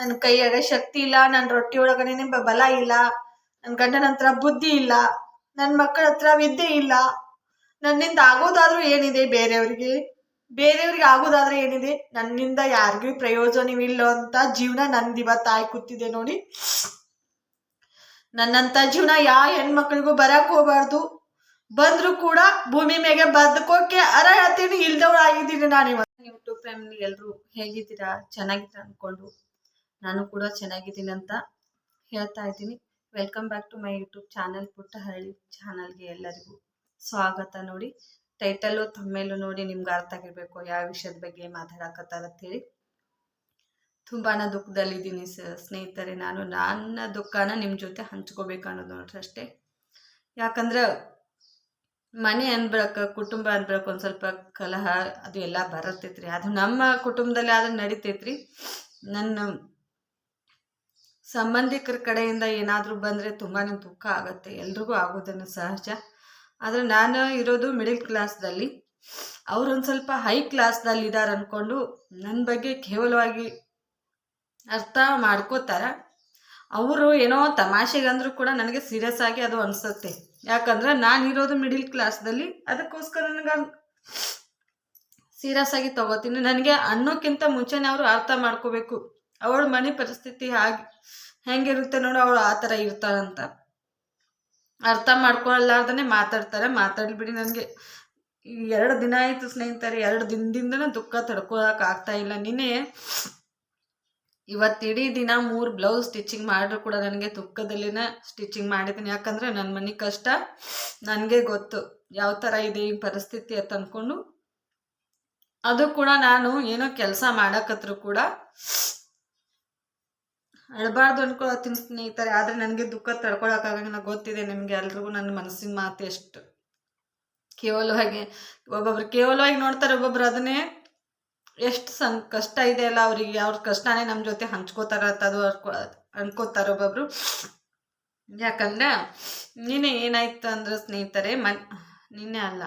ನನ್ನ ಕೈಯಾಗ ಶಕ್ತಿ ಇಲ್ಲ ನನ್ನ ರೊಟ್ಟಿ ಒಳಗಡೆನೆ ಬಲ ಇಲ್ಲ ನನ್ನ ಗಂಡನ ಹತ್ರ ಬುದ್ಧಿ ಇಲ್ಲ ನನ್ನ ಮಕ್ಕಳ ಹತ್ರ ವಿದ್ಯೆ ಇಲ್ಲ. ನನ್ನಿಂದ ಆಗೋದಾದ್ರೂ ಏನಿದೆ ಬೇರೆಯವ್ರಿಗೆ? ಬೇರೆಯವ್ರಿಗೆ ಆಗೋದಾದ್ರೆ ಏನಿದೆ? ನನ್ನಿಂದ ಯಾರಿಗೂ ಪ್ರಯೋಜನವಿಲ್ಲ ಅಂತ ಜೀವನ ನಂದು ಇವತ್ತು ಆಯ್ ಕೂತಿದೆ ನೋಡಿ. ನನ್ನಂತ ಜೀವನ ಯಾವ ಹೆಣ್ಮಕ್ಳಿಗೂ ಬರಕ್ ಹೋಗ್ಬಾರ್ದು. ಬಂದ್ರು ಕೂಡ ಭೂಮಿ ಮೇಲೆ ಬದ್ಕೋಕೆ ಅರ ಹೇಳ್ತೀನಿ ಇಲ್ದವ್ರು ಆಗಿದ್ದೀನಿ ನಾನು ಇವತ್ತು ಯೂಟ್ಯೂಬ್ ಫ್ಯಾಮಿಲಿ ಎಲ್ಲರೂ ಹೇಗಿದ್ದೀರಾ? ಚೆನ್ನಾಗಿದ್ದೀರಾ ಅನ್ಕೊಂಡು? ನಾನು ಕೂಡ ಚೆನ್ನಾಗಿದ್ದೀನಿ ಅಂತ ಹೇಳ್ತಾ ಇದ್ದೀನಿ. Welcome back to my YouTube channel ಪುಟ್ಟ ಹಳ್ಳಿ ಚಾನಲ್ಗೆ ಎಲ್ಲರಿಗೂ ಸ್ವಾಗತ ನೋಡಿ. ಟೈಟಲು ತಮ್ಮೇಲೂ ನೋಡಿ ನಿಮ್ಗೆ ಅರ್ಥ ಆಗಿರ್ಬೇಕು ಯಾವ ವಿಷಯದ ಬಗ್ಗೆ ಮಾತಾಡಕತ್ತಾರ ತುಂಬಾ ದುಃಖದಲ್ಲಿದ್ದೀನಿ ಸ್ನೇಹಿತರೆ ನಾನು. ನನ್ನ ದುಃಖನ ನಿಮ್ಮ ಜೊತೆ ಹಂಚ್ಕೋಬೇಕು ಅನ್ನೋದು ನೋಡ್ರಿ ಅಷ್ಟೇ. ಯಾಕಂದ್ರೆ ಮನೆ ಅನ್ಬೇಕು ಕುಟುಂಬ ಅನ್ಬೇಕು ಒಂದು ಸ್ವಲ್ಪ ಕಲಹ ಅದು ಎಲ್ಲ ಬರತೈತ್ರಿ. ಅದು ನಮ್ಮ ಕುಟುಂಬದಲ್ಲಿ ಆದ್ರೆ ನಡಿತೈತ್ರಿ. ನನ್ನ ಸಂಬಂಧಿಕರ ಕಡೆಯಿಂದ ಏನಾದರೂ ಬಂದರೆ ತುಂಬಾ ದುಃಖ ಆಗುತ್ತೆ. ಎಲ್ರಿಗೂ ಆಗೋದನ್ನು ಸಹಜ. ಆದರೆ ನಾನು ಇರೋದು ಮಿಡಿಲ್ ಕ್ಲಾಸ್ದಲ್ಲಿ ಅವ್ರು ಒಂದು ಸ್ವಲ್ಪ ಹೈ ಕ್ಲಾಸ್ದಲ್ಲಿ ಇದ್ದಾರೆ ಅಂದ್ಕೊಂಡು ನನ್ನ ಬಗ್ಗೆ ಕೇವಲವಾಗಿ ಅರ್ಥ ಮಾಡ್ಕೋತಾರೆ. ಅವರು ಏನೋ ತಮಾಷೆಗಂದ್ರೂ ಕೂಡ ನನಗೆ ಸೀರಿಯಸ್ ಆಗಿ ಅದು ಅನಿಸುತ್ತೆ. ಯಾಕಂದ್ರೆ ನಾನು ಇರೋದು ಮಿಡಿಲ್ ಕ್ಲಾಸ್ದಲ್ಲಿ ಅದಕ್ಕೋಸ್ಕರ ನನಗೆ ಸೀರಿಯಸ್ ಆಗಿ ತಗೋತೀನಿ. ನನಗೆ ಅನ್ನೋಕ್ಕಿಂತ ಮುಂಚೆನೇ ಅವರು ಅರ್ಥ ಮಾಡ್ಕೋಬೇಕು. ಅವಳ ಮನೆ ಪರಿಸ್ಥಿತಿ ಹಾಗೆ ಹೆಂಗಿರುತ್ತೆ ನೋಡು, ಅವಳು ಆ ಥರ ಇರ್ತಾರಂತ ಅರ್ಥ ಮಾಡ್ಕೊಳ್ಳಾರ್ದೇ ಮಾತಾಡ್ತಾರೆ. ಮಾತಾಡ್ಬಿಡಿ ನನಗೆ. ಎರಡು ದಿನ ಆಯಿತು ಸ್ನೇಹಿತರೆ, ಎರಡು ದಿನದಿಂದನೂ ದುಃಖ ತಡ್ಕೊಳಕ್ ಆಗ್ತಾ ಇಲ್ಲ. ನಿನ್ನೆ ಇವತ್ತಿಡೀ ದಿನ ಮೂರು ಬ್ಲೌಸ್ ಸ್ಟಿಚಿಂಗ್ ಮಾಡಿದ್ರು ಕೂಡ ನನಗೆ ದುಃಖದಲ್ಲಿನ ಸ್ಟಿಚಿಂಗ್ ಮಾಡಿದ್ದೀನಿ. ಯಾಕಂದರೆ ನನ್ನ ಮನೆ ಕಷ್ಟ. ನನಗೆ ಗೊತ್ತು ಯಾವ ಥರ ಇದೆ ಈ ಪರಿಸ್ಥಿತಿ ಅಂತ ಅಂದ್ಕೊಂಡು ಅದು ಕೂಡ ನಾನು ಏನೋ ಕೆಲಸ ಮಾಡಕತ್ರು ಕೂಡ ಅಳಬಾರ್ದು ಅನ್ಕೊಳತ್ತೀನಿ ಸ್ನೇಹಿತರೆ, ಆದರೆ ನನಗೆ ದುಃಖ ತಡ್ಕೊಳಕ್ಕಾಗಂಗಿಲ್ಲ ಗೊತ್ತಿದೆ ನಿಮಗೆ ಎಲ್ರಿಗೂ ನನ್ನ ಮನಸ್ಸಿನ ಮಾತು ಎಷ್ಟು ಕೇವಲವಾಗಿ ಒಬ್ಬೊಬ್ರು ಕೇವಲವಾಗಿ ನೋಡ್ತಾರೆ ಒಬ್ಬೊಬ್ರು, ಅದನ್ನೇ ಎಷ್ಟು ಸಂ, ಕಷ್ಟ ಇದೆ ಅಲ್ಲ ಅವರಿಗೆ. ಅವ್ರ ಕಷ್ಟನೇ ನಮ್ಮ ಜೊತೆ ಹಂಚ್ಕೋತಾರ ಅದು ಅನ್ಕೋತಾರ ಒಬ್ಬೊಬ್ರು. ಯಾಕಂದ್ರೆ ನಿನ್ನೆ ಏನಾಯ್ತು ಅಂದ್ರೆ ಸ್ನೇಹಿತರೆ, ಮನ್, ನಿನ್ನೆ ಅಲ್ಲ.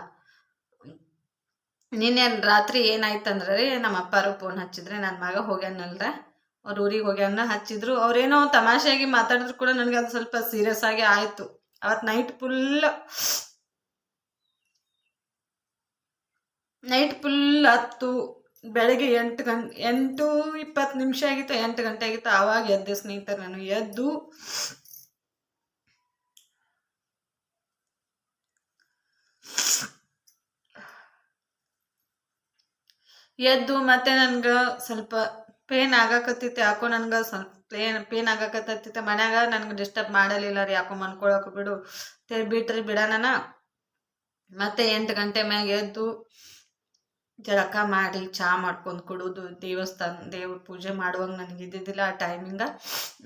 ನಿನ್ನೆ ರಾತ್ರಿ ಏನಾಯ್ತು ಅಂದ್ರೆ ನಮ್ಮ ಅಪ್ಪಾರು ಫೋನ್ ಹಚ್ಚಿದ್ರೆ ನನ್ನ ಮಗ ಹೋಗ್ಯಾನಲ್ರ ಅವ್ರ ಊರಿಗೆ ಹೋಗ್ಯಾನ ಹಚ್ಚಿದ್ರು. ಅವ್ರೇನೋ ತಮಾಷೆಯಾಗಿ ಮಾತಾಡಿದ್ರು ಕೂಡ ನನಗೆ ಅದು ಸ್ವಲ್ಪ ಸೀರಿಯಸ್ ಆಗಿ ಆಯಿತು. ಅವತ್ತು ನೈಟ್ ಫುಲ್ ನೈಟ್ ಫುಲ್ ಹತ್ತು, ಬೆಳಗ್ಗೆ ಎಂಟು ಗಂಟೆ ಎಂಟು ಇಪ್ಪತ್ತು ನಿಮಿಷ ಆಗಿತ್ತು, ಎಂಟು ಗಂಟೆ ಆಗಿತ್ತು. ಆವಾಗ ಎದ್ದೆ ಸ್ನೇಹಿತರು ನಾನು. ಎದ್ದು ಎದ್ದು ಮತ್ತೆ ನನ್ಗೆ ಸ್ವಲ್ಪ ಪೇನ್ ಆಗಾಕತ್ತಿತ್ತು ಯಾಕೋ ನನ್ಗೆ ಸ್ವಲ್ಪ ಪೇನ್ ಪೇನ್ ಆಗಕತ್ತಿತ್ತು ಮನ್ಯಾಗ ನನ್ಗೆ ಡಿಸ್ಟರ್ಬ್ ಮಾಡಲಿಲ್ಲ ರೀ, ಯಾಕೋ ಮನ್ಕೊಳಕ್ಕೆ ಬಿಡು. ಬಿಟ್ರಿ ಬಿಡೋಣ ಮತ್ತೆ ಎಂಟು ಗಂಟೆ ಮ್ಯಾಗ ಎದ್ದು ಜಳಕ ಮಾಡಿ ಚಹಾ ಮಾಡ್ಕೊಂಡು ಕುಡೋದು. ದೇವಸ್ಥಾನ, ದೇವ್ರ ಪೂಜೆ ಮಾಡುವಾಗ ನನಗೆ ಇದ್ದಿದ್ದಿಲ್ಲ ಆ ಟೈಮಿಂಗ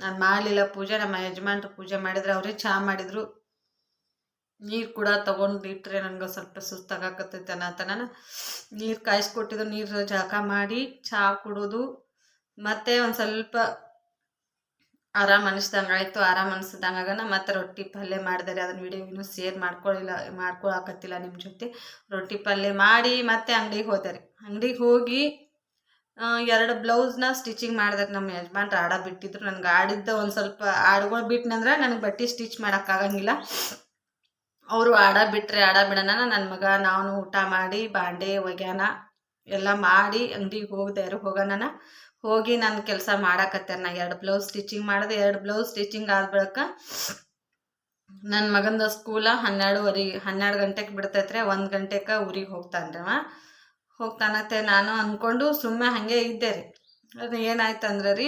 ನಾನು ಮಾಡಲಿಲ್ಲ ಪೂಜೆ, ನಮ್ಮ ಯಜಮಾನ್ರು ಪೂಜೆ ಮಾಡಿದ್ರೆ ಅವರೇ ಚಹಾ ಮಾಡಿದರು. ನೀರು ಕೂಡ ತೊಗೊಂಡು ಇಟ್ಟರೆ ನನಗೆ ಸ್ವಲ್ಪ ಸುಸ್ತಾಗಕತ್ತೈತೆ ಅನ್ನತ ನಾನು ನೀರು ಕಾಯಿಸ್ಕೊಟ್ಟಿದ್ದು, ನೀರು ಜಳಕ ಮಾಡಿ ಚಹಾ ಕುಡಿದು. ಮತ್ತೆ ಒಂದು ಸ್ವಲ್ಪ ಆರಾಮ್ ಅನಿಸ್ದಂಗೆ ಆಯಿತು, ಆರಾಮ್ ಅನಿಸ್ದಂಗಾಗನ ಮತ್ತೆ ರೊಟ್ಟಿ ಪಲ್ಯ ಮಾಡಿದರೆ. ಅದನ್ನ ವಿಡಿಯೋ ಇನ್ನೂ ಶೇರ್ ಮಾಡ್ಕೊಳ್ಳಿಲ್ಲ ಮಾಡ್ಕೊಳಕತ್ತಿಲ್ಲ ನಿಮ್ಮ ಜೊತೆ. ರೊಟ್ಟಿ ಪಲ್ಯ ಮಾಡಿ ಮತ್ತೆ ಅಂಗಡಿಗೆ ಹೋದರೆ. ಅಂಗಡಿಗೆ ಹೋಗಿ ಎರಡು ಬ್ಲೌಸ್ನ ಸ್ಟಿಚಿಂಗ್ ಮಾಡಿದ್ರೆ ನಮ್ಮ ಯಜಮಾನ್ರು. ಆಡ ಬಿಟ್ಟಿದ್ರು. ನನಗೆ ಆಡಿದ್ದ ಒಂದು ಸ್ವಲ್ಪ, ಆಡ್ಗಳು ಬಿಟ್ನಂದ್ರೆ ನನಗೆ ಬಟ್ಟೆ ಸ್ಟಿಚ್ ಮಾಡೋಕ್ಕಾಗಂಗಿಲ್ಲ ಅವರು ಆಡ ಬಿಟ್ರೆ ಆಡ ಬಿಡೋಣ. ನನ್ನ ಮಗ, ನಾನು ಊಟ ಮಾಡಿ, ಬಾಂಡೆ, ಒಗ್ಯಾನ ಎಲ್ಲ ಮಾಡಿ ಅಂಗಡಿಗೆ ಹೋಗ್ದೆ, ಯಾರು ಹೋಗೋಣ ಹೋಗಿ ನಾನು ಕೆಲಸ ಮಾಡಾಕತ್ತೆ ನಾ. ಎರಡು ಬ್ಲೌಸ್ ಸ್ಟಿಚಿಂಗ್ ಮಾಡಿದೆ. ಎರಡು ಬ್ಲೌಸ್ ಸ್ಟಿಚಿಂಗ್ ಆದ ಬಳಿಕ ನನ್ನ ಮಗಂದ ಸ್ಕೂಲ ಹನ್ನೆರಡುವರೆ, ಹನ್ನೆರಡು ಗಂಟೆಗೆ ಬಿಡ್ತೈತ್ರೆ. ಒಂದು ಗಂಟೆಗೆ ಊರಿಗೆ ಹೋಗ್ತಾನ್ರವ ಹೋಗ್ತಾನತ್ತೆ ನಾನು ಅಂದ್ಕೊಂಡು ಸುಮ್ಮನೆ ಹಾಗೆ ಇದ್ದೆ ರೀ. ಅದು ಏನಾಯ್ತು ಅಂದ್ರೆ ರೀ,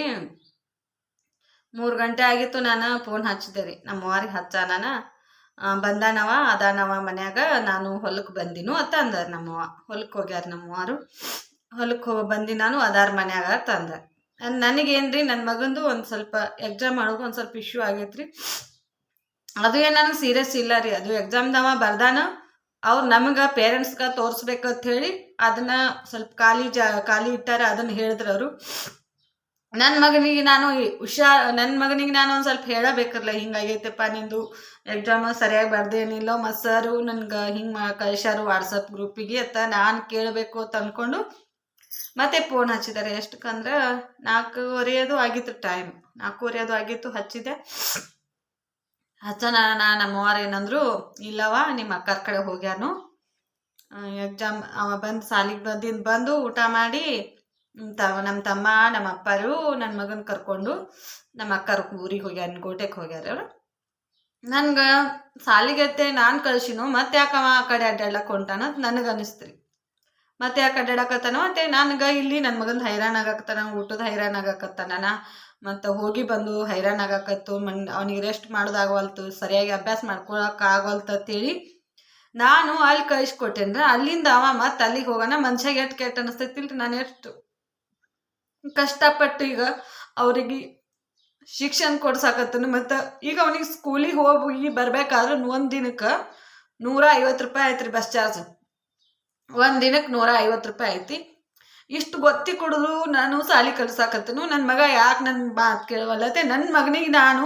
ಮೂರು ಗಂಟೆ ಆಗಿತ್ತು ನಾನು ಫೋನ್ ಹಚ್ಚಿದೆ ರೀ. ನಮ್ಮ ಅವ್ರಿಗೆ ಹಚ್ಚಾನ ಬಂದಾನವ, ಅದಾನವ ಮನ್ಯಾಗ, ನಾನು ಹೊಲಕ್ಕೆ ಬಂದಿನು ಅಂತ ಅಂದ ನಮ್ಮವ್ವ. ಹೊಲಕ್ಕೆ ಹೋಗ್ಯಾರ ನಮ್ಮವ್ವರು. ಹೊಲಕ್ಕೆ ಹೋಗಿ ಬಂದಿ ನಾನು, ಅದಾರ ಮನ್ಯಾಗ ತಂದ ನನಗೇನ್ರಿ ನನ್ನ ಮಗಂದು ಒಂದು ಸ್ವಲ್ಪ ಎಕ್ಸಾಮ್ ಮಾಡೋಕೆ ಒಂದು ಸ್ವಲ್ಪ ಇಶ್ಯೂ ಆಗೈತ್ರಿ. ಅದು ಏನು ನನಗೆ ಸೀರಿಯಸ್ ಇಲ್ಲ ರೀ. ಅದು ಎಕ್ಸಾಮ್ದವ ಬರ್ದಾನ. ಅವ್ರು ನಮಗೆ ಪೇರೆಂಟ್ಸ್ಗೆ ತೋರಿಸ್ಬೇಕಂತ ಹೇಳಿ, ಅದನ್ನ ಸ್ವಲ್ಪ ಖಾಲಿ ಜಾ, ಖಾಲಿ ಇಟ್ಟಾರ ಅದನ್ನ ಹೇಳಿದ್ರು ಅವರು. ನನ್ನ ಮಗನಿಗೆ ನಾನು ಹುಷಾರ್ ನನ್ನ ಮಗನಿಗೆ ನಾನು ಒಂದು ಸ್ವಲ್ಪ ಹೇಳಬೇಕಲ್ಲ, ಹಿಂಗಾಗೈತೆಪ್ಪ ನಿಂದು ಎಕ್ಸಾಮ್ ಸರಿಯಾಗಿ ಬರ್ದೇನಿಲ್ಲ ಮತ್ತು ಸರು ನನ್ಗೆ ಹಿಂಗೆ ಕಳ್ಸ್ಯಾರು ವಾಟ್ಸಪ್ ಗ್ರೂಪಿಗೆ ಅಂತ ನಾನು ಕೇಳಬೇಕು ಅಂತ ಅಂದ್ಕೊಂಡು ಮತ್ತೆ ಫೋನ್ ಹಚ್ಚಿದ್ದಾರೆ ಎಷ್ಟಕ್ಕಂದ್ರೆ ನಾಲ್ಕೂವರೆಯದು ಆಗಿತ್ತು ಟೈಮ್ ನಾಲ್ಕೂವರೆಯದು ಆಗಿತ್ತು, ಹಚ್ಚಿದೆ. ಹಚ್ಚೋಣ ನಮ್ಮವ್ವಾರು ಏನಂದ್ರು ಇಲ್ಲವ ನಿಮ್ಮ ಅಕ್ಕರ ಕಡೆ ಹೋಗ್ಯಾನು. ಎಕ್ಸಾಮ್ ಅವ ಬಂದು, ಸಾಲಿಗೆ ಬಂದಿಂದ ಬಂದು ಊಟ ಮಾಡಿ ತ ನಮ್ಮ ತಮ್ಮ ನಮ್ಮ ಅಪ್ಪರು ನನ್ನ ಮಗನ ಕರ್ಕೊಂಡು ನಮ್ಮ ಅಕ್ಕರ ಊರಿಗೆ ಹೋಗ್ಯಾರ ಗೋಟೆಗೆ ಹೋಗ್ಯಾರ ನನ್ಗೆ ಸಾಲಿಗತ್ತೆ ನಾನು ಕಳ್ಸಿನೋ, ಮತ್ತೆ ಯಾಕವ ಆ ಕಡೆ ಅಡ್ಡಾಡ್ಲಕ್ಕೆ ಹೊಂಟಾನ ನನಗೆ ಅನಿಸ್ತ್ರಿ ಮತ್ತೆ ಯಾಕೆ ಅಡ್ಡಾಡಕತ್ತಾನ ಮತ್ತೆ ನನಗೆ ಇಲ್ಲಿ ನನ್ನ ಮಗನ ಹೈರಾಣ ಆಗಕತ್ತಾನ ಊಟದ ಹೈರಾಣ ಆಗಾಕತ್ತಾನ ಮತ್ತು ಹೋಗಿ ಬಂದು ಹೈರಾಣ ಆಗಾಕತ್ತು, ಮನ್ ಅವ್ನಿಗೆ ರೆಸ್ಟ್ ಮಾಡೋದಾಗವಲ್ತು, ಸರಿಯಾಗಿ ಅಭ್ಯಾಸ ಮಾಡ್ಕೊಳಕ್ ಆಗವಲ್ತು ಅಂತೇಳಿ ನಾನು ಅಲ್ಲಿ ಕಳಿಸ್ಕೊಟ್ಟೇನ್ರ ಅಲ್ಲಿಂದ ಅವ ಮತ್ತೆ ಅಲ್ಲಿಗೆ ಹೋಗೋಣ ಮನ್ಷಾಗ ಎಷ್ಟು ಕೆಟ್ಟ ಅನಿಸ್ತೈತಿಲ್ರಿ ನಾನು ಎಷ್ಟು ಕಷ್ಟಪಟ್ಟು ಈಗ ಅವ್ರಿಗೆ ಶಿಕ್ಷಣ ಕೊಡ್ಸಾಕತ್ತನು. ಮತ್ತು ಈಗ ಅವನಿಗೆ ಸ್ಕೂಲಿಗೆ ಹೋಗಿ ಬರ್ಬೇಕಾದ್ರೆ ಒಂದು ದಿನಕ್ಕೆ ನೂರ ಐವತ್ತು ರೂಪಾಯಿ ಆಯ್ತು ರೀ ಬಸ್ ಚಾರ್ಜ್ ಒಂದು ದಿನಕ್ಕೆ ನೂರ ಐವತ್ತು ರೂಪಾಯಿ ಐತಿ ಇಷ್ಟು ಗೊತ್ತಿ ಕೊಡುದು ನಾನು ಸಾಲಿ ಕಲ್ಸಾಕತ್ತನು. ನನ್ನ ಮಗ ಯಾಕೆ ನನ್ನ ಮಾತು ಕೇಳವಲ್ಲತ್ತೆ ನನ್ನ ಮಗನಿಗೆ ನಾನು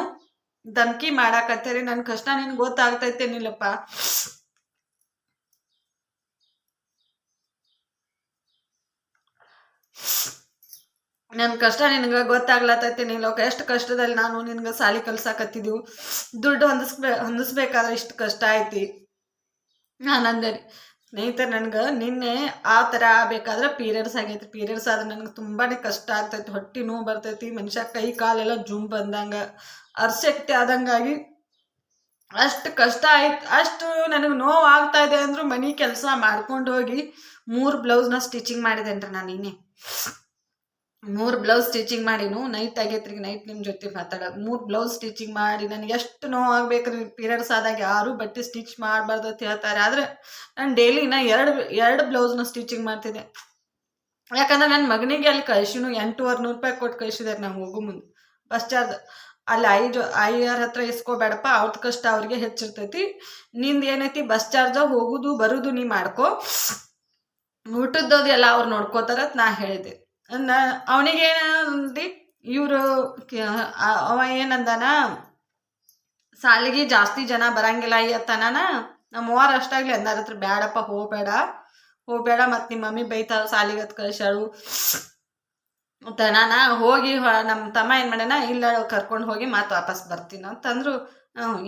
ಧಮ್ಕಿ ಮಾಡಾಕತ್ತೇರಿ. ನನ್ನ ಕಷ್ಟ ನಿನ್ಗೆ ಗೊತ್ತಾಗ್ತೈತೇನಿಲ್ಲಪ್ಪ. ನನ್ನ ಕಷ್ಟ ನಿನಗೆ ಗೊತ್ತಾಗ್ಲತ್ತೈತಿ ಲೋಕ. ಎಷ್ಟು ಕಷ್ಟದಲ್ಲಿ ನಾನು ನಿನ್ಗೆ ಸಾಲಿ ಕಲ್ಸಾಕತ್ತಿದ್ದೀವಿ ದುಡ್ಡು ಹೊಂದಿಸ್ಬೇ, ಹೊಂದಿಸ್ಬೇಕಾದ್ರೆ ಇಷ್ಟು ಕಷ್ಟ ಐತಿ. ನಾನು ಅಂದೆ ಸ್ನೇಹಿತರೆ ನನಗೆ ನಿನ್ನೆ ಆ ಥರ ಆಗಬೇಕಾದ್ರೆ ಪೀರಿಯಡ್ಸ್ ಆಗೈತಿ. ಪೀರಿಯಡ್ಸ್ ಆದ್ರೆ ನನಗೆ ತುಂಬಾ ಕಷ್ಟ ಆಗ್ತೈತಿ. ಹೊಟ್ಟೆ ನೋವು ಬರ್ತೈತಿ, ಮನುಷ್ಯ ಕೈ ಕಾಲೆಲ್ಲ ಜುಮ್ ಬಂದಂಗೆ, ಅರ್ಶಕ್ತಿ ಆದಂಗಾಗಿ ಅಷ್ಟು ಕಷ್ಟ ಆಯ್ತು, ಅಷ್ಟು ನನಗೆ ನೋವು ಆಗ್ತಾ ಇದೆ ಅಂದರೂ ಮನೆ ಕೆಲಸ ಮಾಡ್ಕೊಂಡು ಹೋಗಿ ಮೂರು ಬ್ಲೌಸ್ನ ಸ್ಟಿಚಿಂಗ್ ಮಾಡಿದೆನ್ರಿ ನಾನು ಇನ್ನೇ ಮೂರು ಬ್ಲೌಸ್ ಸ್ಟಿಚಿಂಗ್ ಮಾಡಿನು ನೈಟ್ ಆಗೈತ್ರಿ ನೈಟ್ ನಿಮ್ಮ ಜೊತೆ ಮಾತಾಡೋದು ಮೂರು ಬ್ಲೌಸ್ ಸ್ಟಿಚಿಂಗ್ ಮಾಡಿ, ನನಗೆ ಎಷ್ಟು ನೋವು ಆಗ್ಬೇಕ್ರಿ ಪೀರಿಯಡ್ಸ್ ಆದಾಗ ಯಾರು ಬಟ್ಟೆ ಸ್ಟಿಚ್ ಮಾಡಬಾರ್ದು ಅಂತ ಹೇಳ್ತಾರೆ. ಆದ್ರೆ ನಾನು ಡೈಲಿ ನಾ ಎರಡು ಎರಡು ಬ್ಲೌಸ್ನ ಸ್ಟಿಚಿಂಗ್ ಮಾಡ್ತಿದ್ದೆ. ಯಾಕಂದ್ರೆ ನನ್ನ ಮಗನಿಗೆ ಅಲ್ಲಿ ಕಳ್ಸಿನು ಎಂಟೂವರೆ ನೂರು ರೂಪಾಯಿ ಕೊಟ್ಟು ಕಳ್ಸಿದಾರೆ ನಾವು ಹೋಗೋ ಮುಂದೆ. Bus charge. ಅಲ್ಲಿ ಐದು ಐಆರ್ ಹತ್ರ ಇಸ್ಕೋಬೇಡಪ್ಪ ಅವ್ರದ್ದು ಕಷ್ಟ ಅವ್ರಿಗೆ ಹೆಚ್ಚಿರ್ತೈತಿ. ನಿಂದು ಏನೈತಿ, ಬಸ್ ಚಾರ್ಜ, ಹೋಗುದು, ಬರುದು ನೀ ಮಾಡ್ಕೋ. ಊಟದ್ದು ಎಲ್ಲ ಅವ್ರು ನೋಡ್ಕೋತಾರ ಅಂತ ನಾ ಹೇಳಿದೆ. ನಾ ಅವನಿಗೇನಂದು ಇವರು ಅವ ಏನಂದಾನ? ಸಾಲಿಗೆ ಜಾಸ್ತಿ ಜನ ಬರಂಗಿಲ್ಲ ಅಯ್ಯತ್ತನಾನ ನಮ್ಮ ಅವ್ವಾರ ಅಷ್ಟಾಗ್ಲಿ ಅಂದಾರ ಹತ್ರ ಬೇಡಪ್ಪ ಹೋಗ್ಬೇಡ. ಹೋಗ್ಬೇಡ, ಮತ್ತು ನಿಮ್ಮ ಮಮ್ಮಿ ಬೈತಾರ ಸಾಲಿಗೆ ಹತ್ ಕಳಿಸಾಳು ಅಂತ ನಾನು ಹೋಗಿ ನಮ್ಮ ತಮ್ಮ ಏನು ಮಾಡ್ಯಾನ? ಇಲ್ಲ, ಕರ್ಕೊಂಡು ಹೋಗಿ ಮತ್ತೆ ವಾಪಸ್ ಬರ್ತೀನಿ ಅಂತಂದ್ರು.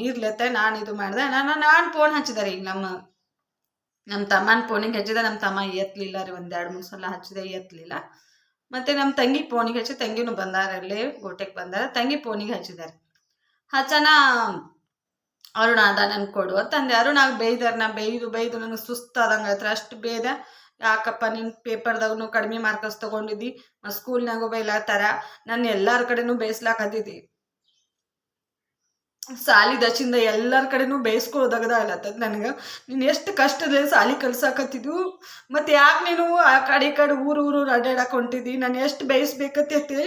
ಇರ್ಲತ್ತೆ ನಾನು ಇದು ಮಾಡಿದೆ. ನಾನು ನಾನು ಫೋನ್ ಹಚ್ಚಿದಾರೆ ಈಗ ನಮ್ಮ ನಮ್ಮ ತಮ್ಮನ ಫೋನಿಗೆ ಹಚ್ಚಿದೆ. ನಮ್ಮ ತಮ್ಮ ಎತ್ತಲಿಲ್ಲ ರೀ, ಒಂದು ಎರಡು, ಮೂರು ಸಲ ಹಚ್ಚಿದೆ ಎತ್ತಲಿಲ್ಲ ಮತ್ತು ನಮ್ಮ ತಂಗಿ ಫೋನಿಗೆ ಹಚ್ಚಿ ತಂಗಿನೂ ಬಂದಾರ ಅಲ್ಲಿ ಗೋಟೆಗೆ ಬಂದಾರ, ತಂಗಿ ಫೋನಿಗೆ ಹಚ್ಚಿದ್ದಾರೆ ಹಚ್ಚನ, ಅರುಣ ಅದ ನನ್ಗೆ ಕೊಡು ಅಂತಂದೆ ಅರುಣ ಬೇಯ್ದಾರ, ನಾ ಬೇಯ್ದು ಬೈದು ನನಗೆ ಸುಸ್ತಾದಂಗೆ ಆಯ್ತು ಅಷ್ಟು ಬೇದ ಯಾಕಪ್ಪ ನಿನ್ನ ಪೇಪರ್ದಾಗೂ ಕಡಿಮೆ ಮಾರ್ಕ್ಸ್ ತೊಗೊಂಡಿದ್ದಿ ಸ್ಕೂಲ್ನಾಗೂ ಬೈಲಾತಾರ ನನ್ನ ಎಲ್ಲರ ಕಡೆನೂ ಬೇಯಿಸ್ಲಾಕತ್ತಿದ್ದಿ ಸಾಲಿ ದಚಿಂದ ಎಲ್ಲರ ಕಡೆನೂ ಬೇಯಿಸ್ಕೊಳ್ಳೋದಾಗದ ಅಲ್ಲತ್ತದ ನನಗೆ. ನೀನು ಎಷ್ಟು ಕಷ್ಟದಲ್ಲಿ ಸಾಲಿ ಕಲ್ಸಾಕತ್ತಿದ್ವು ಮತ್ತೆ ಯಾಕೆ ನೀನು ಆ ಕಡೆ ಈ ಕಡೆ ಊರು ಊರು ಅಡ್ಡಾಡಕ್ಕೆ ಹೊಂಟಿದ್ದಿ ನಾನು ಎಷ್ಟು ಬೇಯಿಸ್ಬೇಕತ್ತೈತಿ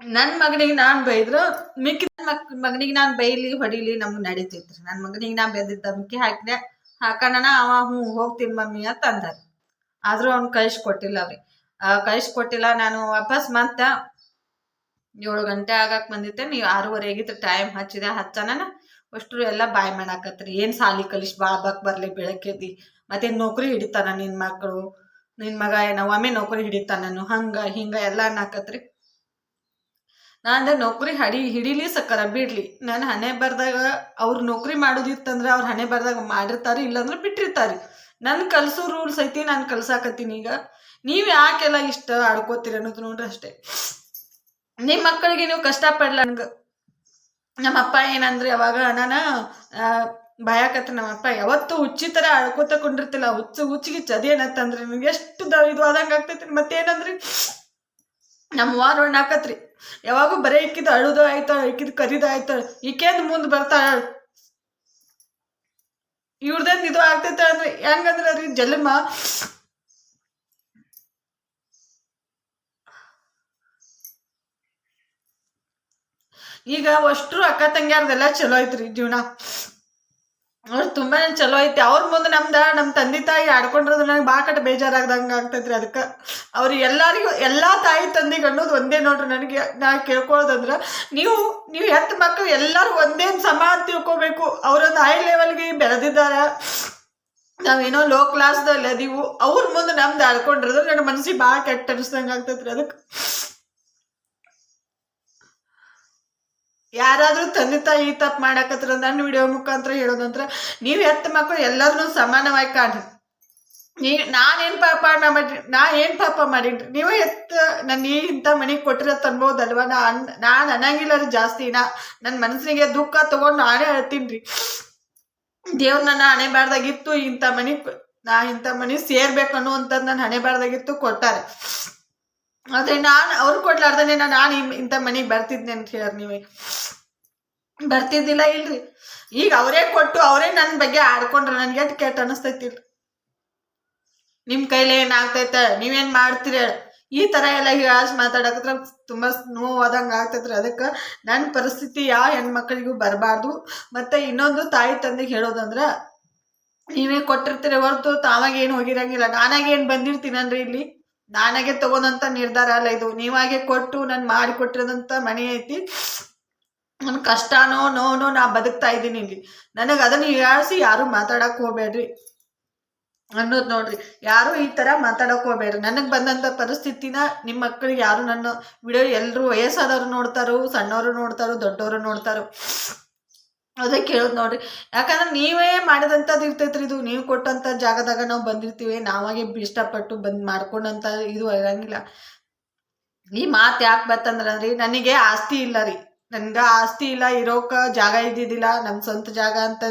ನನ್ನ ಮಗನಿಗೆ ನಾನು ಬೈದ್ರೆ ಮಿಕ್ಕಿದ ಮಕ್ ಮಗನಿಗೆ ನಾನು ಬೈಲಿ ಹೊಡಿಲಿ ನಮ್ಗೆ ನಡೀತೈತ್ರಿ. ನನ್ನ ಮಗನಿಗೆ ನಾನು ಬೆದ್ದಿದ್ದ ಮಿಕ್ಕಿ ಹಾಕಿದೆ ಹಾಕೋಣ ಅವ ಹ್ಞೂ ಹೋಗ್ತೀನಿ ಮಮ್ಮಿ ಅಂತ ಅಂದಾರ. ಆದರೂ ಅವ್ನು ಕಳಿಸ್ಕೊಟ್ಟಿಲ್ಲ ಅವ್ರಿ ಕಳಿಸ್ಕೊಟ್ಟಿಲ್ಲ ನಾನು ವಾಪಸ್ ಮತ್ತೆ ಏಳು ಗಂಟೆ ಆಗಕ್ಕೆ ಬಂದಿತ್ತೆ ನೀವು ಆರೂವರೆ ಆಗಿತ್ತು ಟೈಮ್ ಹಚ್ಚಿದೆ. ಹಚ್ಚನ ಅಷ್ಟರು ಎಲ್ಲ ಬಾಯ್ ಮಾಡಾಕತ್ರಿ. ಏನು ಸಾಲಿ ಕಲಿಸ್ ಬಾಬಾಕ್ ಬರಲಿ ಬೆಳಗ್ಗೆದ್ದಿ ಮತ್ತೆ ನೌಕರಿ ಹಿಡಿತಾನ ನಿನ್ನ ಮಕ್ಕಳು ನಿನ್ನ ಮಗ ಏನೋ, ಒಮ್ಮೆ ನೌಕರಿ ಹಿಡಿತಾನನು. ಹಂಗ, ಹಿಂಗ ಎಲ್ಲ ಅನ್ನಾಕತ್ರಿ. ನಾ ಅಂದ್ರೆ ನೌಕರಿ ಹಡಿ, ಹಿಡೀಲಿ ಸಕ್ಕರ ಬಿಡ್ಲಿ. ನಾನು ಹಣೆ ಬರ್ದಾಗ ಅವ್ರು ನೌಕರಿ ಮಾಡೋದಿತ್ತಂದ್ರೆ ಅವ್ರು ಹಣೆ ಬರ್ದಾಗ ಮಾಡಿರ್ತಾರೆ, ಇಲ್ಲಾಂದ್ರೆ ಬಿಟ್ಟಿರ್ತಾರೆ. ನನ್ನ ಕಲ್ಸೋ ರೂಲ್ಸ್ ಐತಿ, ನಾನು ಕಲ್ಸಾಕತ್ತೀನಿ ಈಗ. ನೀವು ಯಾಕೆಲ್ಲ ಇಷ್ಟ ಆಡ್ಕೋತೀರಿ ಅನ್ನೋದು ನೋಡ್ರಿ ಅಷ್ಟೇ. ನಿಮ್ಮ ಮಕ್ಕಳಿಗೆ ನೀವು ಕಷ್ಟಪಡ್ಲ? ನಮ್ಮ ನಮ್ಮಪ್ಪ ಏನಂದ್ರೆ ಯಾವಾಗ ನಾನು ಭಯಕತ್ತ ನಮ್ಮಪ್ಪ ಯಾವತ್ತೂ ಹುಚ್ಚಿ ತರ ಅಳ್ಕೋತ ಕೊಂಡಿರ್ತಿಲ್ಲ. ಹುಚ್ಚು ಹುಚ್ಚಿಗೆ ಅದೇನತ್ತಂದ್ರೆ ನಿಮ್ಗೆ ಎಷ್ಟು ದ, ಇದು ಆದಂಗ ಆಗ್ತೈತಿ. ಮತ್ತೇನಂದ್ರಿ ನಮ್ಮ ವಾರ ಹಾಕತ್ರಿ. ಯಾವಾಗೂ ಬರೀ ಇಕ್ಕಿದ ಅಳುದು ಆಯ್ತ, ಇಕ್ಕಿದ ಕರಿದ ಆಯ್ತ, ಈಕೇಂದ್ ಮುಂದೆ ಬರ್ತಾಳ ಇವ್ರದೇನ್ ಇದು ಆಗ್ತೈತೆ ಅಂದ್ರೆ ಹೆಂಗಂದ್ರ ರೀ ಜನ್ಮ ಈಗ ಅಷ್ಟು ಅಕ್ಕ ತಂಗಿಯಾರ್ದೆಲ್ಲ ಚಲೋ ಐತ್ರಿ ಜೀವನ. ಅವ್ರು ತುಂಬಾ ಚಲೋ ಐತಿ. ಅವ್ರ ಮುಂದೆ ನಮ್ದ ನಮ್ಮ ತಂದೆ ತಾಯಿ ಆಡ್ಕೊಂಡಿರೋದು ನನಗೆ ಬಾ ಕಡೆ ಬೇಜಾರಾಗ್ದಂಗೆ ಆಗ್ತೈತ್ರಿ ಅದಕ್ಕೆ ಅವ್ರು ಎಲ್ಲರಿಗೂ, ಎಲ್ಲ ತಾಯಿ ತಂದೆಗೆ ಅನ್ನೋದು ಒಂದೇ ನೋಡ್ರಿ ನನಗೆ. ನಾ ಕೇಳ್ಕೊಳ್ಳೋದಂದ್ರೆ ನೀವು ನೀವು ಹೆತ್ತ ಮಕ್ಕಳು ಎಲ್ಲರೂ ಒಂದೇ ಸಮ ಅಂತ ತಿಳ್ಕೊಬೇಕು. ಅವರೊಂದು ಹೈ ಲೆವೆಲ್ಗೆ ಬೆಳೆದಿದ್ದಾರೆ ನಾವೇನೋ ಲೋ ಕ್ಲಾಸ್ದಲ್ಲಿ ಅದೀವು ಅವ್ರ ಮುಂದೆ ನಮ್ದು ಆಡ್ಕೊಂಡಿರೋದು ನನ್ನ ಮನಸ್ಸಿಗೆ ಭಾಳ ಕೆಟ್ಟ ಅನಿಸ್ದಂಗೆ ಆಗ್ತೈತ್ರಿ ಅದಕ್ಕೆ ಯಾರಾದ್ರೂ ತಂದೆ ತಾಯಿ ಈ ತಪ್ಪು ಮಾಡಕತ್ರ ನನ್ನ ವಿಡಿಯೋ ಮುಖಾಂತರ ಹೇಳೋದಂತ್ರ ನೀವು ಎತ್ತ ಮಕ್ಕಳು ಎಲ್ಲರನ್ನೂ ಸಮಾನವಾಗಿ ಕಾಣ್ರಿ. ನೀ ನಾನೇನು ಪಾಪ ಮಾಡಿ ನಾ ಏನು ಪಾಪ ಮಾಡಿನ್ರಿ? ನೀವೇ ಎತ್ತ ನನ್ನ ಈ ಇಂಥ ಮನೆಗೆ ಕೊಟ್ಟಿರೋದು ಅನ್ಬೋದಲ್ವ ನಾ ಅನ್ ನಾನು ಅನ್ನಂಗಿಲ್ಲ ರೀ ಜಾಸ್ತಿ. ನಾ ನನ್ನ ಮನಸ್ಸಿಗೆ ದುಃಖ ತಗೊಂಡು ನಾನೇ ಹೇಳ್ತೀನಿ ರೀ ದೇವ್ರು ನನ್ನ ಹಣೆ ಬಾರ್ದಾಗಿತ್ತು ಇಂಥ ಮನೆ ನಾ ಇಂಥ ಮನೆ ಸೇರ್ಬೇಕು ಅನ್ನುವಂಥದ್ದು ನನ್ನ ಹಣೆ ಬಾರ್ದಾಗಿತ್ತು ಕೊಟ್ಟಾರೆ. ಆದ್ರೆ ನಾನು ಅವ್ರು ಕೊಡ್ಲಾರ್ದೇ ನಾನು ಇಂಥ ಮನೆಗೆ ಬರ್ತಿದ್ನೆ ಅಂತ ಹೇಳಿ ನೀವು. ಬರ್ತಿದ್ದಿಲ್ಲ ಇಲ್ರಿ. ಈಗ ಅವರೇ ಕೊಟ್ಟು ಅವರೇ ನನ್ನ ಬಗ್ಗೆ ಆಡ್ಕೊಂಡ್ರೆ ನನ್ಗೆ ಎಷ್ಟು ಕೆಟ್ಟ ಅನಿಸ್ತೈತಿಲ್ರಿ ನಿಮ್ಮ ಕೈಲಿ ಏನಾಗ್ತೈತೆ? ನೀವೇನು ಮಾಡ್ತೀರ ಈ ಥರ ಎಲ್ಲ ಹೀಗಾಸ್ ಮಾತಾಡಕತ್ರ ತುಂಬ ನೋವಾದಂಗೆ ಆಗ್ತೈತ್ರಿ. ಅದಕ್ಕೆ ನನ್ನ ಪರಿಸ್ಥಿತಿ ಯಾವ ಹೆಣ್ಮಕ್ಳಿಗೂ ಬರಬಾರ್ದು. ಮತ್ತು ಇನ್ನೊಂದು ತಾಯಿ ತಂದೆಗೆ ಹೇಳೋದಂದ್ರೆ, ನೀವೇ ಕೊಟ್ಟಿರ್ತೀರಿ ಹೊರತು ತಾವಾಗೇನು ಹೋಗಿರಂಗಿಲ್ಲ. ನಾನಾಗೇನು ಬಂದಿರ್ತೀನನ್ರಿ ಇಲ್ಲಿ? ನಾನಾಗೆ ತಗೊಂಡಂತ ನಿರ್ಧಾರ ಅಲ್ಲ ಇದು. ನೀವಾಗೆ ಕೊಟ್ಟು ನಾನು ಮಾಡಿ ಕೊಟ್ಟಿರೋದಂತ ಮನೆ ಐತಿ. ನನ್ನ ಕಷ್ಟನೋ ನೋನೋ ನಾ ಬದುಕ್ತಾ ಇದ್ದೀನಿ ಇಲ್ಲಿ. ನನಗೆ ಅದನ್ನ ಹೀಯಾಳಿಸಿ ಯಾರು ಮಾತಾಡಕ್ ಹೋಗ್ಬೇಡ್ರಿ. ಅನ್ನೋದ್ ನೋಡ್ರಿ. ಯಾರು ಈ ತರ ಮಾತಾಡಕ್ ಹೋಗ್ಬೇಡ್ರಿ. ನನಗೆ ಬಂದಂತ ಪರಿಸ್ಥಿತಿನ ನಿಮ್ಮ ಮಕ್ಕಳಿಗೆ ಯಾರು ನನ್ನ ವಿಡಿಯೋ ಎಲ್ಲರೂ ವಯಸ್ಸಾದವ್ರು ನೋಡ್ತಾರೋ, ಸಣ್ಣವರು ನೋಡ್ತಾರೋ, ದೊಡ್ಡವರು ನೋಡ್ತಾರೋ. ಅದಕ್ಕೆ ಕೇಳೋದು ನೋಡ್ರಿ. ಯಾಕಂದ್ರೆ ನೀವೇ ಮಾಡಿದಂಥದ್ದು ಇರ್ತೈತ್ರಿ ಇದು. ನೀವು ಕೊಟ್ಟಂಥ ಜಾಗದಾಗ ನಾವು ಬಂದಿರ್ತೀವಿ. ನಾವಾಗೆ ಇಷ್ಟಪಟ್ಟು ಬಂದು ಮಾಡ್ಕೊಂಡಂಥ ಇದು ಇರಂಗಿಲ್ಲ. ಈ ಮಾತು ಯಾಕೆ ಬಂತಂದ್ರೆ ರೀ ನನಗೆ ಆಸ್ತಿ ಇಲ್ಲ ರೀ. ನನ್ಗೆ ಆಸ್ತಿ ಇಲ್ಲ. ಇರೋಕೆ ಜಾಗ ಇದ್ದಿದ್ದಿಲ್ಲ. ನಮ್ಮ ಸ್ವಂತ ಜಾಗ ಅಂತ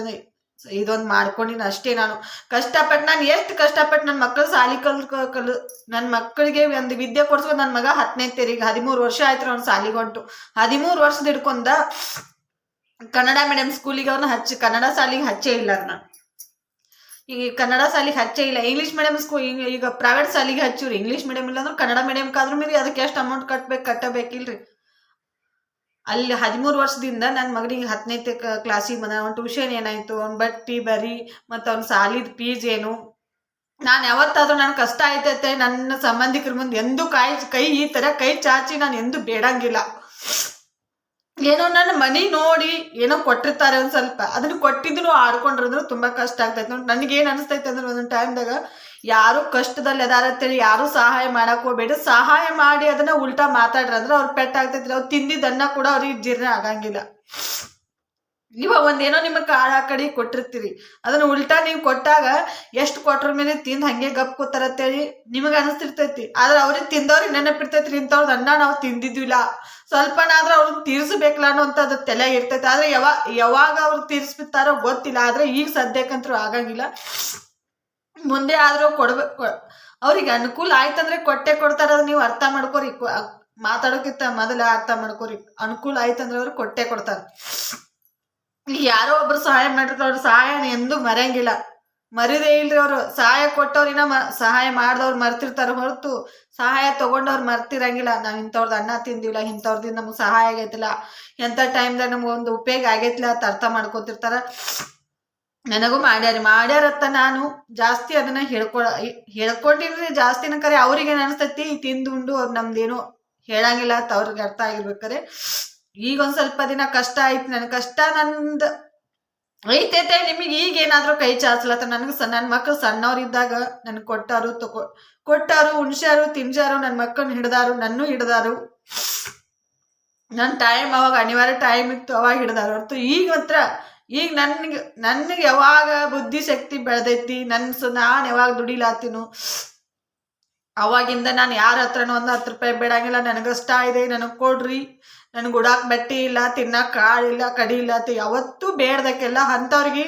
ಇದೊಂದು ಮಾಡ್ಕೊಂಡಿನ ಅಷ್ಟೇ ನಾನು. ಕಷ್ಟಪಟ್ಟು ನಾನು ಎಷ್ಟು ಕಷ್ಟಪಟ್ಟು ನನ್ನ ಮಕ್ಕಳು ಸಾಲಿ ಕಲ್ ಕಲ್ ನನ್ನ ಮಕ್ಕಳಿಗೆ ಒಂದು ವಿದ್ಯೆ ಕೊಡ್ಸ್ಕೊಂಡು ನನ್ನ ಮಗ ಹತ್ತನೇ ತೇರಿಗೆ ಹದಿಮೂರು ವರ್ಷ ಆಯ್ತು ಅವ್ನು ಸಾಲಿಗೊಂಟು ಹದಿಮೂರು ವರ್ಷದ ಹಿಡ್ಕೊಂಡ ಕನ್ನಡ ಮೀಡಿಯಂ ಸ್ಕೂಲಿಗೆ ಅವ್ರನ್ನ ಹಚ್ಚಿ, ಕನ್ನಡ ಸಾಲಿಗೆ ಹಚ್ಚೇ ಇಲ್ಲ ಅವ್ರನ್ನ ಈಗ ಕನ್ನಡ ಸಾಲಿಗೆ ಹಚ್ಚೇ ಇಲ್ಲ. ಇಂಗ್ಲೀಷ್ ಮೀಡಿಯಂ ಸ್ಕೂಲ್ ಈಗ ಪ್ರೈವೇಟ್ ಸಾಲಿಗೆ ಹಚ್ಚಿವ್ರಿ ಇಂಗ್ಲೀಷ್ ಮೀಡಿಯಂ ಇಲ್ಲ ಅಂದ್ರೆ ಕನ್ನಡ ಮೀಡಿಯಂ ಕಾದ್ರು ಮೀರಿ ಅದಕ್ಕೆ ಎಷ್ಟು ಅಮೌಂಟ್ ಕಟ್ಬೇಕು, ಕಟ್ಟಬೇಕಿಲ್ರಿ. ಅಲ್ಲಿ ಹದಿಮೂರು ವರ್ಷದಿಂದ ನನ್ನ ಮಗನಿಗೆ ಹತ್ತನೇ ಕ್ಲಾಸಿಗೆ ಬಂದ. ಅವ್ನ ಟ್ಯೂಷನ್ ಏನಾಯ್ತು? ಅವ್ನ ಬಟ್ಟಿ, ಬರಿ ಮತ್ತು ಅವ್ನ ಸಾಲಿದ ಫೀಸ್ ಏನು? ನಾನು ಯಾವತ್ತಾದ್ರೂ ನನ್ನ ಕಷ್ಟ ಆಯ್ತೈತೆ ನನ್ನ ಸಂಬಂಧಿಕರ ಮುಂದೆ ಎಂದೂ ಕಾಯಿ, ಕೈ ಈ ಥರ ಕೈ ಚಾಚಿ ನಾನು ಎಂದೂ ಬೇಡಂಗಿಲ್ಲ. ಏನೋ ನನ್ನ ಮನಿ ನೋಡಿ ಏನೋ ಕೊಟ್ಟಿರ್ತಾರೆ ಒಂದು ಸ್ವಲ್ಪ. ಅದನ್ನ ಕೊಟ್ಟಿದ್ರು ಆಡ್ಕೊಂಡ್ರಂದ್ರೆ ತುಂಬಾ ಕಷ್ಟ ಆಗ್ತೈತೆ ನೋಡಿ ನನಗೇನು ಅನಿಸ್ತೈತೆ ಅಂದ್ರೆ ಒಂದೊಂದು ಟೈಮ್ದಾಗ ಯಾರು ಕಷ್ಟದಲ್ಲಿ ಅದಾರ ಅಂತೇಳಿ ಯಾರು ಸಹಾಯ ಮಾಡಕ್ ಹೋಗ್ಬೇಡಿ. ಸಹಾಯ ಮಾಡಿ ಅದನ್ನ ಉಲ್ಟಾ ಮಾತಾಡ್ರ ಅಂದ್ರೆ ಅವ್ರು ಪೆಟ್ಟಾಗ್ತೈತ್ರಿ ಅವ್ರು ತಿಂದಿದ್ದನ್ನ ಕೂಡ ಅವ್ರಿಗೆ ಜೀರ್ಣ ಆಗಂಗಿಲ್ಲ. ಇವಾಗ ಒಂದೇನೋ ನಿಮ್ಮ ಕಾಳ ಕಡಿ ಕೊಟ್ಟಿರ್ತೀರಿ. ಅದನ್ನ ಉಲ್ಟಾ ನೀವು ಕೊಟ್ಟಾಗ ಎಷ್ಟು ಕೊಟ್ರ ಮೇಲೆ ತಿಂದ್ ಹಂಗೆ ಗಪ್ ಕೂತಾರ ಅಂತೇಳಿ ನಿಮಗೆ ಅನಿಸ್ತಿರ್ತೈತಿ. ಆದ್ರೆ ಅವ್ರಿಗೆ ತಿಂದವ್ರಿಗೆ ನೆನಪಿರ್ತೈತಿ ಇಂಥವ್ರದ್ದು ಅನ್ನ ನಾವು ತಿಂದಿದ್ವಿಲ್ಲ. ಸ್ವಲ್ಪನಾದ್ರೂ ಅವ್ರನ್ನ ತೀರ್ಸ್ಬೇಕಲ್ಲ ಅನ್ನೋಂಥದ್ದು ತಲೆ ಇರ್ತೈತೆ. ಆದ್ರೆ ಯಾವಾಗ ಯಾವಾಗ ಅವ್ರು ತೀರ್ಸ್ಬಿಡ್ತಾರೋ ಗೊತ್ತಿಲ್ಲ. ಆದ್ರೆ ಈಗ ಸದ್ಯಕ್ಕಂತೂ ಆಗಂಗಿಲ್ಲ. ಮುಂದೆ ಆದ್ರೂ ಕೊಡ್ಬೇಕು ಅವ್ರಿಗೆ ಅನುಕೂಲ ಆಯ್ತಂದ್ರೆ ಕೊಟ್ಟೆ ಕೊಡ್ತಾರ ನೀವು ಅರ್ಥ ಮಾಡ್ಕೋರಿ. ಮಾತಾಡೋಕ್ಕಿಂತ ಮೊದಲ ಅರ್ಥ ಮಾಡ್ಕೋರಿ. ಅನುಕೂಲ ಆಯ್ತಂದ್ರೆ ಅವ್ರು ಕೊಟ್ಟೆ ಕೊಡ್ತಾರೆ. ಯಾರೋ ಒಬ್ರು ಸಹಾಯ ಮಾಡಿರ್ತಾರ. ಅವ್ರ ಸಹಾಯ ಎಂದೂ ಮರೆಯಂಗಿಲ್ಲ. ಮರಿದೇ ಇಲ್ರಿ ಅವರು. ಸಹಾಯ ಕೊಟ್ಟವ್ರಿನ ಮ, ಸಹಾಯ ಮಾಡಿದವ್ರು ಮರ್ತಿರ್ತಾರ ಹೊರತು ಸಹಾಯ ತಗೊಂಡವ್ರು ಮರ್ತಿರಂಗಿಲ್ಲ. ನಾವು ಇಂಥವ್ರದ್ದು ಅನ್ನ ತಿಂದಿಲ್ಲ ಇಂಥವ್ರದ್ದು ನಮ್ಗೆ ಸಹಾಯ ಆಗೈತಿಲ್ಲ. ಎಂಥ ಟೈಮ್ದಾಗ ನಮ್ಗೆ ಒಂದು ಉಪಯೋಗ ಆಗೈತಿಲ್ಲ ಅಂತ ಅರ್ಥ ಮಾಡ್ಕೊತಿರ್ತಾರ. ನನಗೂ ಮಾಡ್ಯಾರಿ. ಮಾಡ್ಯಾರತ್ತ ನಾನು ಜಾಸ್ತಿ ಅದನ್ನ ಹೇಳ್ಕೊಳ ಹೇಳ್ಕೊಂಡಿನ್ರಿ ಜಾಸ್ತಿನ ಕರೆ ಅವ್ರಿಗೆ ಅನಿಸ್ತೈತಿ ತಿಂದು ಉಂಡು ಅವ್ರು ನಮ್ದೇನು ಹೇಳಂಗಿಲ್ಲ ಅಂತ ಅವ್ರಿಗೆ ಅರ್ಥ ಆಗಿರ್ಬೇಕಾರೆ. ಈಗ ಒಂದ್ ಸ್ವಲ್ಪ ದಿನ ಕಷ್ಟ ಆಯ್ತು. ನನ್ ಕಷ್ಟ ನಂದು ಐತೈತೆ, ನಿಮಗೆ ಈಗ ಏನಾದರೂ ಕೈ ಚಾಚಲತ್ತ ನನಗೆ ಸ ನನ್ನ ಮಕ್ಕಳು ಸಣ್ಣವರಿದ್ದಾಗ ನನ್ಗೆ ಕೊಟ್ಟಾರು ತಗೊ ಕೊಟ್ಟಾರು ಉಣ್ಸಾರು ತಿನ್ಸಾರು ನನ್ನ ಮಕ್ಕಳನ್ನ ಹಿಡ್ದಾರು, ನನ್ನೂ ಹಿಡ್ದಾರು. ನನ್ನ ಟೈಮ್ ಅವಾಗ ಅನಿವಾರ್ಯ ಟೈಮ್ ಇತ್ತು, ಅವಾಗ ಹಿಡ್ದಾರು. ಹೊರತು ಈಗ ಮಾತ್ರ, ಈಗ ನನಗೆ ನನಗೆ ಯಾವಾಗ ಬುದ್ಧಿ ಶಕ್ತಿ ಬೆಳೆದೈತಿ ನನ್ನ ಸ, ನಾನು ಯಾವಾಗ ದುಡಿಲಾತೀನು ಅವಾಗಿಂದ ನಾನು ಯಾರ ಹತ್ರನೂ ಒಂದು ಹತ್ತು ರೂಪಾಯಿ ಬೇಡಂಗಿಲ್ಲ ನನಗಷ್ಟ ಇದೆ, ನನಗೆ ಕೊಡ್ರಿ. ನನಗೆ ಉಡಾಕ್ ಬಟ್ಟೆ ಇಲ್ಲ ತಿನ್ನಕ್ಕೆ ಕಾಳಿಲ್ಲ ಕಡಿ ಇಲ್ಲ ಅಂತ ಯಾವತ್ತೂ ಬೇಡ್ದಕ್ಕೆಲ್ಲ ಅಂಥವ್ರಿಗೆ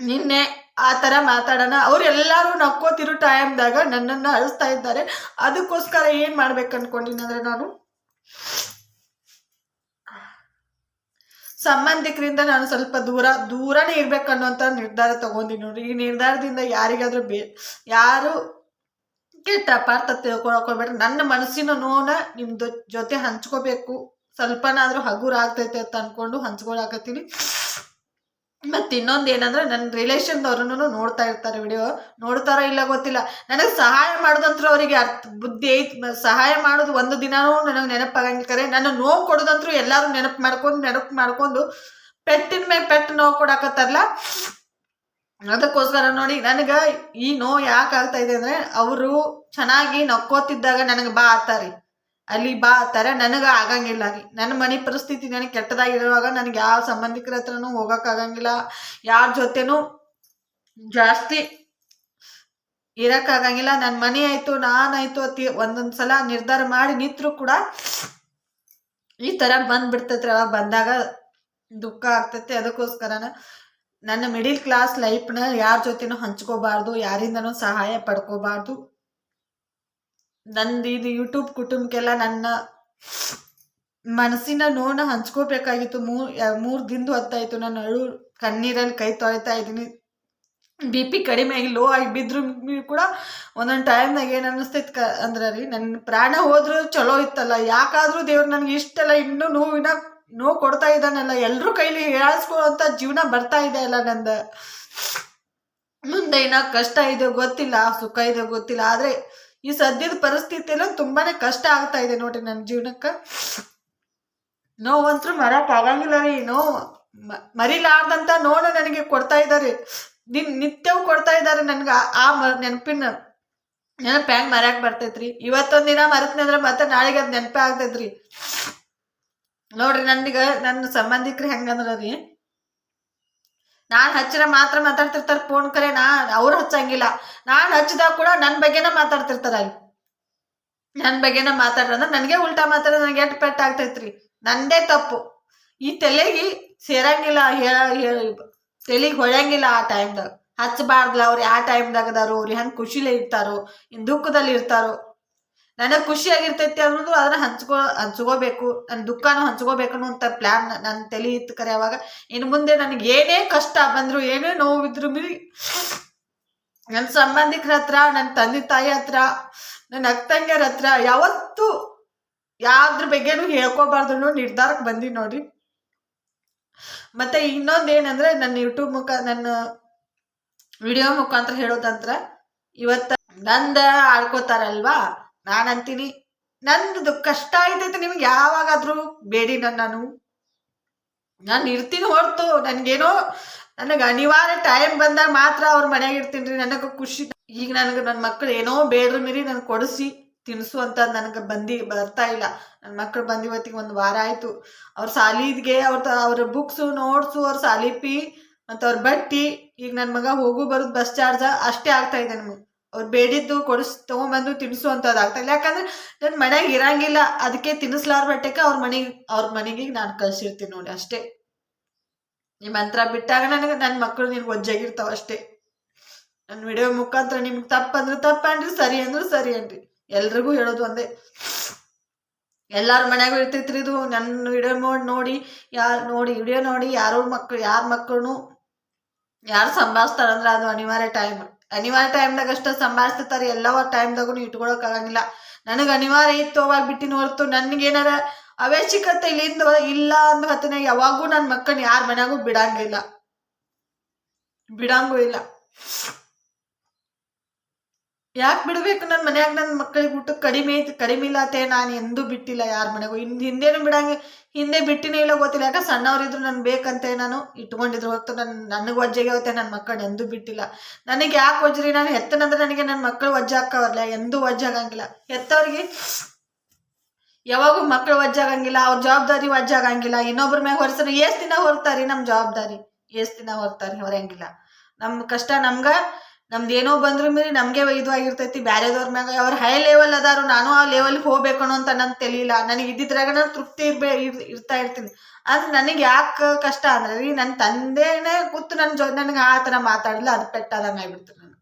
ನಿನ್ನೆ ಆ ಥರ ಮಾತಾಡೋಣ. ಅವರೆಲ್ಲರೂ ನಕ್ಕೋತಿರೋ ಟೈಮ್ದಾಗ ನನ್ನನ್ನು ಅಳಿಸ್ತಾ ಇದ್ದಾರೆ. ಅದಕ್ಕೋಸ್ಕರ ಏನು ಮಾಡ್ಬೇಕು ಅನ್ಕೊಂಡಿನಿ ಅಂದರೆ ನಾನು ಸಂಬಂಧಿಕರಿಂದ ನಾನು ಸ್ವಲ್ಪ ದೂರ, ದೂರನೇ ಇರ್ಬೇಕು ನಿರ್ಧಾರ ತಗೊಂಡಿನಿ ನೋಡ್ರಿ. ಈ ನಿರ್ಧಾರದಿಂದ ಯಾರಿಗಾದರೂ ಬೇ ಯಾರು ಕೆಟ್ಟ ತಿಳ್ಕೊಳಕ್ ಹೋಗ್ಬೇಡ್ರಿ ನನ್ನ ಮನಸ್ಸಿನ ನೋವನ್ನ ನಿಮ್ದು ಜೊತೆ ಹಂಚ್ಕೋಬೇಕು. ಸ್ವಲ್ಪನಾದ್ರೂ ಹಗುರ ಆಗ್ತೈತೆ ಅಂತ ಅನ್ಕೊಂಡು ಹಂಚ್ಕೊಳಕತ್ತೀನಿ. ಮತ್ತೆ ಇನ್ನೊಂದು ಏನಂದ್ರೆ ನನ್ನ ರಿಲೇಷನ್ದವ್ರನ್ನು ನೋಡ್ತಾ ಇರ್ತಾರೆ ವಿಡಿಯೋ. ನೋಡ್ತಾರೋ ಇಲ್ಲ ಗೊತ್ತಿಲ್ಲ. ನನಗೆ ಸಹಾಯ ಮಾಡೋದಂತ್ರ ಅವರಿಗೆ ಅರ್ಥ, ಬುದ್ಧಿ ಐತ್. ಸಹಾಯ ಮಾಡೋದು ಒಂದು ದಿನಾನೂ ನನಗೆ ನೆನಪಾಗಂಗಿಲ್ಲ ನನ್ನ ನೋವು ಕೊಡೋದಂತ್ರು ಎಲ್ಲರೂ ನೆನಪು ಮಾಡ್ಕೊಂಡು ನೆನಪು ಮಾಡ್ಕೊಂಡು ಪೆಟ್ಟಿನ ಮೇಲೆ ಪೆಟ್ಟು ನೋವು ಕೊಡಕತ್ತಾರಲ್ಲ? ಅದಕ್ಕೋಸ್ಕರ ನೋಡಿ, ನನಗೆ ಈ ನೋವು ಯಾಕೆ ಆಗ್ತಾ ಇದೆ ಅಂದ್ರೆ, ಅವರು ಚೆನ್ನಾಗಿ ನಕ್ಕೋತಿದ್ದಾಗ ನನಗೆ ಬಾ ಆತಾರಿ ಅಲ್ಲಿ ಬಾ ಆತಾರ ನನಗೆ ಆಗಂಗಿಲ್ಲ ರೀ. ನನ್ನ ಮನೆ ಪರಿಸ್ಥಿತಿ ನನಗೆ ಕೆಟ್ಟದಾಗಿರುವಾಗ ನನಗೆ ಯಾವ ಸಂಬಂಧಿಕರ ಹತ್ರನೂ ಹೋಗೋಕ್ಕಾಗಂಗಿಲ್ಲ ಯಾರ ಜೊತೆನೂ ಜಾಸ್ತಿ ಇರೋಕ್ಕಾಗಂಗಿಲ್ಲ ನನ್ನ ಮನೆ ಆಯಿತು ನಾನಾಯ್ತು ಅತಿ ಒಂದೊಂದು ಸಲ ನಿರ್ಧಾರ ಮಾಡಿ ನಿಂತರೂ ಕೂಡ ಈ ತರ ಬಂದ್ಬಿಡ್ತೈತ್ರಿ ಅವಾಗ ಬಂದಾಗ ದುಃಖ ಆಗ್ತೈತಿ. ಅದಕ್ಕೋಸ್ಕರನ ನನ್ನ ಮಿಡಿಲ್ ಕ್ಲಾಸ್ ಲೈಫ್ನ ಯಾರ ಜೊತೆನೂ ಹಂಚ್ಕೋಬಾರ್ದು, ಯಾರಿಂದನೂ ಸಹಾಯ ಪಡ್ಕೋಬಾರ್ದು. ನಂದು ಇದು ಯೂಟ್ಯೂಬ್ ಕುಟುಂಬಕ್ಕೆಲ್ಲ ನನ್ನ ಮನಸ್ಸಿನ ನೋನ ಹಂಚ್ಕೋಬೇಕಾಗಿತ್ತು ಮೂರ್ ಮೂರು ದಿನದ ಹೊತ್ತಾಯ್ತು. ನಾನು ಅಳು ಕಣ್ಣೀರಲ್ಲಿ ಕೈ ತೊಳಿತಾ ಇದ್ದೀನಿ. ಬಿ ಪಿ ಕಡಿಮೆ ಆಗಿ ಲೋ ಆಗಿ ಬಿದ್ರು ಕೂಡ ಒಂದೊಂದು ಟೈಮ್ನಾಗ ಏನು ಅನ್ನಿಸ್ತೈತೆ ಕ, ಅಂದ್ರೆ ರೀ ನನ್ನ ಪ್ರಾಣ ಹೋದ್ರೂ ಚಲೋ ಇತ್ತಲ್ಲ. ಯಾಕಾದರೂ ದೇವ್ರು ನನಗೆ ಇಷ್ಟೆಲ್ಲ ಇನ್ನೂ ನೋವಿನ ನೋವು ಕೊಡ್ತಾ ಇದ್ದಾನಲ್ಲ. ಎಲ್ಲರೂ ಕೈಲಿ ಹೇಳಿಸ್ಕೊಳ್ಳೋಂಥ ಜೀವನ ಬರ್ತಾ ಇದೆ ಅಲ್ಲ ನಂದು. ಮುಂದೆ ಏನೋ ಕಷ್ಟ ಇದೆ, ಗೊತ್ತಿಲ್ಲ, ಸುಖ ಇದೆ, ಗೊತ್ತಿಲ್ಲ. ಆದರೆ ಈ ಸದ್ಯದ ಪರಿಸ್ಥಿತಿಯಲ್ಲ ತುಂಬಾನೇ ಕಷ್ಟ ಆಗ್ತಾ ಇದೆ ನೋಡ್ರಿ ನನ್ನ ಜೀವನಕ್ಕೆ. ನೋವಂತೂ ಮರಕ್ ಆಗಂಗಿಲ್ಲ ರೀ ನೋವು ಮರಿಲಾರ್ದಂತ ನೋವು ನನಗೆ ಕೊಡ್ತಾ ಇದ್ದಾರೆ ನಿನ್, ನಿತ್ಯವೂ ಕೊಡ್ತಾ ಇದ್ದಾರೆ ನನ್ಗೆ ಆ- ನೆನಪಿನ. ನೆನಪು ಹೆಂಗ್ ಮರ್ಯಾಕ್ ಬರ್ತೈತ್ರಿ. ಇವತ್ತೊಂದ್ ದಿನ ಮರತ್ನಿ ಅಂದ್ರೆ ಮತ್ತೆ ನಾಳೆಗೆ ಅದ್ ನೆನಪೇ ಆಗ್ತೈತ್ರಿ. ನೋಡ್ರಿ ನನಗೆ ನನ್ನ ಸಂಬಂಧಿಕರು ಹೆಂಗಂದ್ರ ರೀ ನಾನ್ ಹಚ್ಚಿರ ಮಾತ್ರ ಮಾತಾಡ್ತಿರ್ತಾರ ಫೋನ್ ಕರೆ ನಾ ಅವ್ರು ಹಚ್ಚಂಗಿಲ್ಲ. ನಾನು ಹಚ್ಚಿದಾಗ ಕೂಡ ನನ್ನ ಬಗ್ಗೆನ ಮಾತಾಡ್ತಿರ್ತಾರೆ ಅಲ್ಲಿ. ನನ್ನ ಬಗ್ಗೆನ ಮಾತಾಡ್ರಂದ್ರೆ ನನಗೆ ಉಲ್ಟಾ ಮಾತಾಡೋದು ನನಗೆ ಎಷ್ಟು ಪೆಟ್ಟ ಆಗ್ತೈತ್ರಿ. ನಂದೇ ತಪ್ಪು. ಈ ತಲೆಗೆ ಸೇರಂಗಿಲ್ಲ ಹೇಳ ತಲೆಗೆ ಹೊಳೆಯಂಗಿಲ್ಲ ಆ ಟೈಮ್ದಾಗ ಹಚ್ಚಬಾರ್ದಲ್ಲ ಅವ್ರು ಯಾವ ಟೈಮ್ದಾಗ ಅದಾರೋ ಅವ್ರು ಹೆಂಗೆ ಖುಷಿಲೇ ಇರ್ತಾರೋ ಇನ್ ದುಃಖದಲ್ಲಿ ಇರ್ತಾರೋ. ನನಗೆ ಖುಷಿಯಾಗಿರ್ತೈತಿ ಅನ್ನೋದು ಅದನ್ನ ಹಂಚ್ಕೋ, ಹಂಚ್ಕೋಬೇಕು. ನನ್ನ ದುಃಖನೂ ಹಂಚ್ಕೋಬೇಕು ಅಂತ ಪ್ಲ್ಯಾನ್ ನನ್ನ ತಲೆ ಇತ್ತು ಕರೆ ಅವಾಗ. ಇನ್ನು ಮುಂದೆ ನನಗೆ ಏನೇ ಕಷ್ಟ ಬಂದ್ರು, ಏನೇ ನೋವಿದ್ರು ಮೀರಿ ನನ್ನ ಸಂಬಂಧಿಕರ ಹತ್ರ ನನ್ನ ತಂದೆ ತಾಯಿ ಹತ್ರ ನನ್ನ ಅಕ್ಕಂಗ್ಯರ ಹತ್ರ ಯಾವತ್ತೂ ಯಾವ್ದ್ರ ಬಗ್ಗೆನೂ ಹೇಳ್ಕೋಬಾರ್ದು ಅನ್ನೋ ನಿರ್ಧಾರಕ್ಕೆ ಬಂದಿ ನೋಡ್ರಿ. ಮತ್ತೆ ಇನ್ನೊಂದು ಏನಂದ್ರೆ ನನ್ನ ಯೂಟ್ಯೂಬ್ ಮುಖ, ನನ್ನ ವಿಡಿಯೋ ಮುಖಾಂತರ ಹೇಳೋದಂತ್ರ ಇವತ್ತ ನಂದ ಆಡ್ಕೋತಾರಲ್ವಾ? ನಾನು ಅಂತೀನಿ ನಂದು ಕಷ್ಟ ಆಯ್ತೈತೆ ನಿಮ್ಗೆ. ಯಾವಾಗಾದ್ರೂ ಬೇಡಿ ನನ್ನನು ನಾನು ಇರ್ತೀನಿ ಹೊರತು. ನನಗೇನೋ ನನಗೆ ಅನಿವಾರ್ಯ ಟೈಮ್ ಬಂದಾಗ ಮಾತ್ರ ಅವ್ರ ಮನೆಯಾಗ ಇರ್ತೀನಿ ರೀ. ನನಗೆ ಖುಷಿ. ಈಗ ನನಗೆ ನನ್ನ ಮಕ್ಕಳು ಏನೋ ಬೇಡ್ರ ಮೀರಿ ನನಗೆ ಕೊಡಿಸಿ ತಿನ್ಸು ಅಂತ ನನಗೆ ಬಂದಿ, ಬರ್ತಾ ಇಲ್ಲ. ನನ್ನ ಮಕ್ಕಳು ಬಂದಿವತ್ತಿಗೆ ಒಂದು ವಾರ ಆಯಿತು. ಅವ್ರ ಸಾಲಿದ್ಗೆ ಅವ್ರ ಅವ್ರ ಬುಕ್ಸು ನೋಟ್ಸು ಅವ್ರ ಸಾಲಿ ಫೀ ಮತ್ತು ಅವ್ರ ಬಟ್ಟಿ. ಈಗ ನನ್ನ ಮಗ ಹೋಗು ಬರೋದು ಬಸ್ ಚಾರ್ಜ ಅಷ್ಟೇ ಆಗ್ತಾ ಇದೆ ನಮಗೆ. ಅವ್ರು ಬೇಡಿದ್ದು ಕೊಡಿಸ್, ತೊಗೊಂಬಂದು ತಿನ್ಸು ಅಂತ ಅದಾಗ್ತಾಯಿಲ್ಲ ಇಲ್ಲ. ಯಾಕಂದ್ರೆ ನನ್ನ ಮನೆಗೆ ಇರಂಗಿಲ್ಲ ಅದಕ್ಕೆ ತಿನ್ನಿಸ್ಲಾರ ಬಟ್ಟೆಗೆ ಅವ್ರ ಮನೆಗೆ ಅವ್ರ ಮನೆಗೆ ನಾನು ಕಳ್ಸಿರ್ತೀನಿ ನೋಡಿ ಅಷ್ಟೇ. ನಿಮ್ಮ ಹತ್ರ ಬಿಟ್ಟಾಗ ನನಗೆ ನನ್ನ ಮಕ್ಕಳು ನಿನ್ಗೆ ಒಜ್ಜಾಗಿರ್ತಾವ ಅಷ್ಟೇ. ನನ್ನ ವಿಡಿಯೋ ಮುಖಾಂತರ ನಿಮ್ಗೆ ತಪ್ಪಂದ್ರೆ ತಪ್ಪನ್ರಿ, ಸರಿ ಅಂದ್ರೆ ಸರಿ ಅನ್ರಿ. ಎಲ್ರಿಗೂ ಹೇಳೋದು ಒಂದೇ. ಎಲ್ಲಾರ ಮನ್ಯಾಗೂ ಇರ್ತೈತ್ರಿ ಇದು ನನ್ನ ವಿಡಿಯೋ ನೋಡಿ ನೋಡಿ, ಯಾರು ನೋಡಿ, ವಿಡಿಯೋ ನೋಡಿ, ಯಾರೋ ಮಕ್ಳು, ಯಾರ ಮಕ್ಕಳು ಯಾರು ಸಂಭಾಳಿಸ್ತಾರಂದ್ರೆ ಅದು ಅನಿವಾರ್ಯ ಟೈಮ್ ಅನಿವಾರ್ಯ ಟೈಮ್ದಾಗ ಅಷ್ಟೇ ಸಂಭಾಳಿಸ್ತಿರ್ತಾರೆ ಎಲ್ಲವ ಟೈಮ್ದಾಗೂ ಇಟ್ಕೊಳಕ್ ಆಗಂಗಿಲ್ಲ. ನನಗೆ ಅನಿವಾರ್ಯ ಇತ್ತು ಅವಾಗ ಬಿಟ್ಟಿನ ಹೊರತು ನನಗೇನಾರ ಅವಶ್ಯಕತೆ ಇಲ್ಲಿಂದ ಇಲ್ಲ ಅಂದ ಹೊತ್ತಿನಾಗ ಯಾವಾಗೂ ನನ್ನ ಮಕ್ಕಳನ್ನ ಯಾರ ಮನ್ಯಾಗೂ ಬಿಡಂಗಿಲ್ಲ. ಬಿಡಂಗೂ ಇಲ್ಲ. ಯಾಕೆ ಬಿಡ್ಬೇಕು ನನ್ನ ಮನ್ಯಾಗ ನನ್ನ ಮಕ್ಕಳಿಗೆ ಊಟ ಕಡಿಮೆ ಐತಿ ಕಡಿಮೆ ಇಲ್ಲ ಅತ್ತೆ ನಾನು ಎಂದೂ ಬಿಟ್ಟಿಲ್ಲ ಯಾರ ಮನೆಗೂ. ಇನ್ನು ಹಿಂದೇನು ಬಿಡಂಗೆ, ಹಿಂದೆ ಬಿಟ್ಟಿನೇ ಇಲ್ಲ ಗೊತ್ತಿಲ್ಲ. ಯಾಕೆ ಸಣ್ಣವರಿದ್ರು ನನ್ಗೆ ಬೇಕಂತೆ ನಾನು ಇಟ್ಕೊಂಡಿದ್ರು ಹೊತ್ತು ನನ್ನ ನನಗೆ ಒಜ್ಜೆಗೆ ಹೋಗುತ್ತೆ ನನ್ನ ಮಕ್ಕಳು ಎಂದೂ ಬಿಟ್ಟಿಲ್ಲ. ನನಗೆ ಯಾಕೆ ವಜ್ರಿ? ನಾನು ಹೆತ್ತನಂದ್ರೆ ನನಗೆ ನನ್ನ ಮಕ್ಕಳು ವಜ್ಜ ಹಾಕವಲ್ಲ ಎಂದೂ ವಜ್ಜ ಆಗಂಗಿಲ್ಲ. ಹೆತ್ತವ್ರಿಗೆ ಯಾವಾಗೂ ಮಕ್ಕಳು ವಜ್ಜಾಗಂಗಿಲ್ಲ ಅವ್ರ ಜವಾಬ್ದಾರಿ ವಜ್ಜಾಗಂಗಿಲ್ಲ ಇನ್ನೊಬ್ರ ಮ್ಯಾಗ ಹೊರಸ್ರ, ಎಷ್ಟ್ ದಿನ ಹೊರತಾರಿ ನಮ್ಮ ಜವಾಬ್ದಾರಿ? ಎಷ್ಟ್ ದಿನ ಹೊರತಾರಿ? ಹೊರಂಗಿಲ್ಲ ನಮ್ಮ ಕಷ್ಟ ನಮ್ಗ ನಮ್ದು ಏನೋ ಬಂದ್ರು ಮೀರಿ ನಮಗೆ ಇದು ಆಗಿರ್ತೈತಿ ಮ್ಯಾಗ ಅವ್ರ ಹೈ ಲೆವೆಲ್ ಅದಾರು, ನಾನು ಆ ಲೆವೆಲ್ಗೆ ಹೋಗ್ಬೇಕು ಅಂತ ನನ್ಗೆ ತಿಳಿಲ್ಲ ನನಗೆ ಇದ್ದಿದ್ರಾಗ ನಾನು ತೃಪ್ತಿ ಇರ್ಬೇ ಇರ್- ಇರ್ತಾ ಇರ್ತೀನಿ. ಆದ್ರೆ ನನಗೆ ಯಾಕೆ ಕಷ್ಟ ಅಂದ್ರೆ ರೀ ನನ್ನ ತಂದೆನೇ ಕೂತು ನನ್ನ ಜೊ ನನಗೆ ಆ ಥರ ಮಾತಾಡಲಿಲ್ಲ, ಅದು ಪೆಟ್ಟಾದಂಗೆ ಆಗ್ಬಿಡ್ತು ನನಗೆ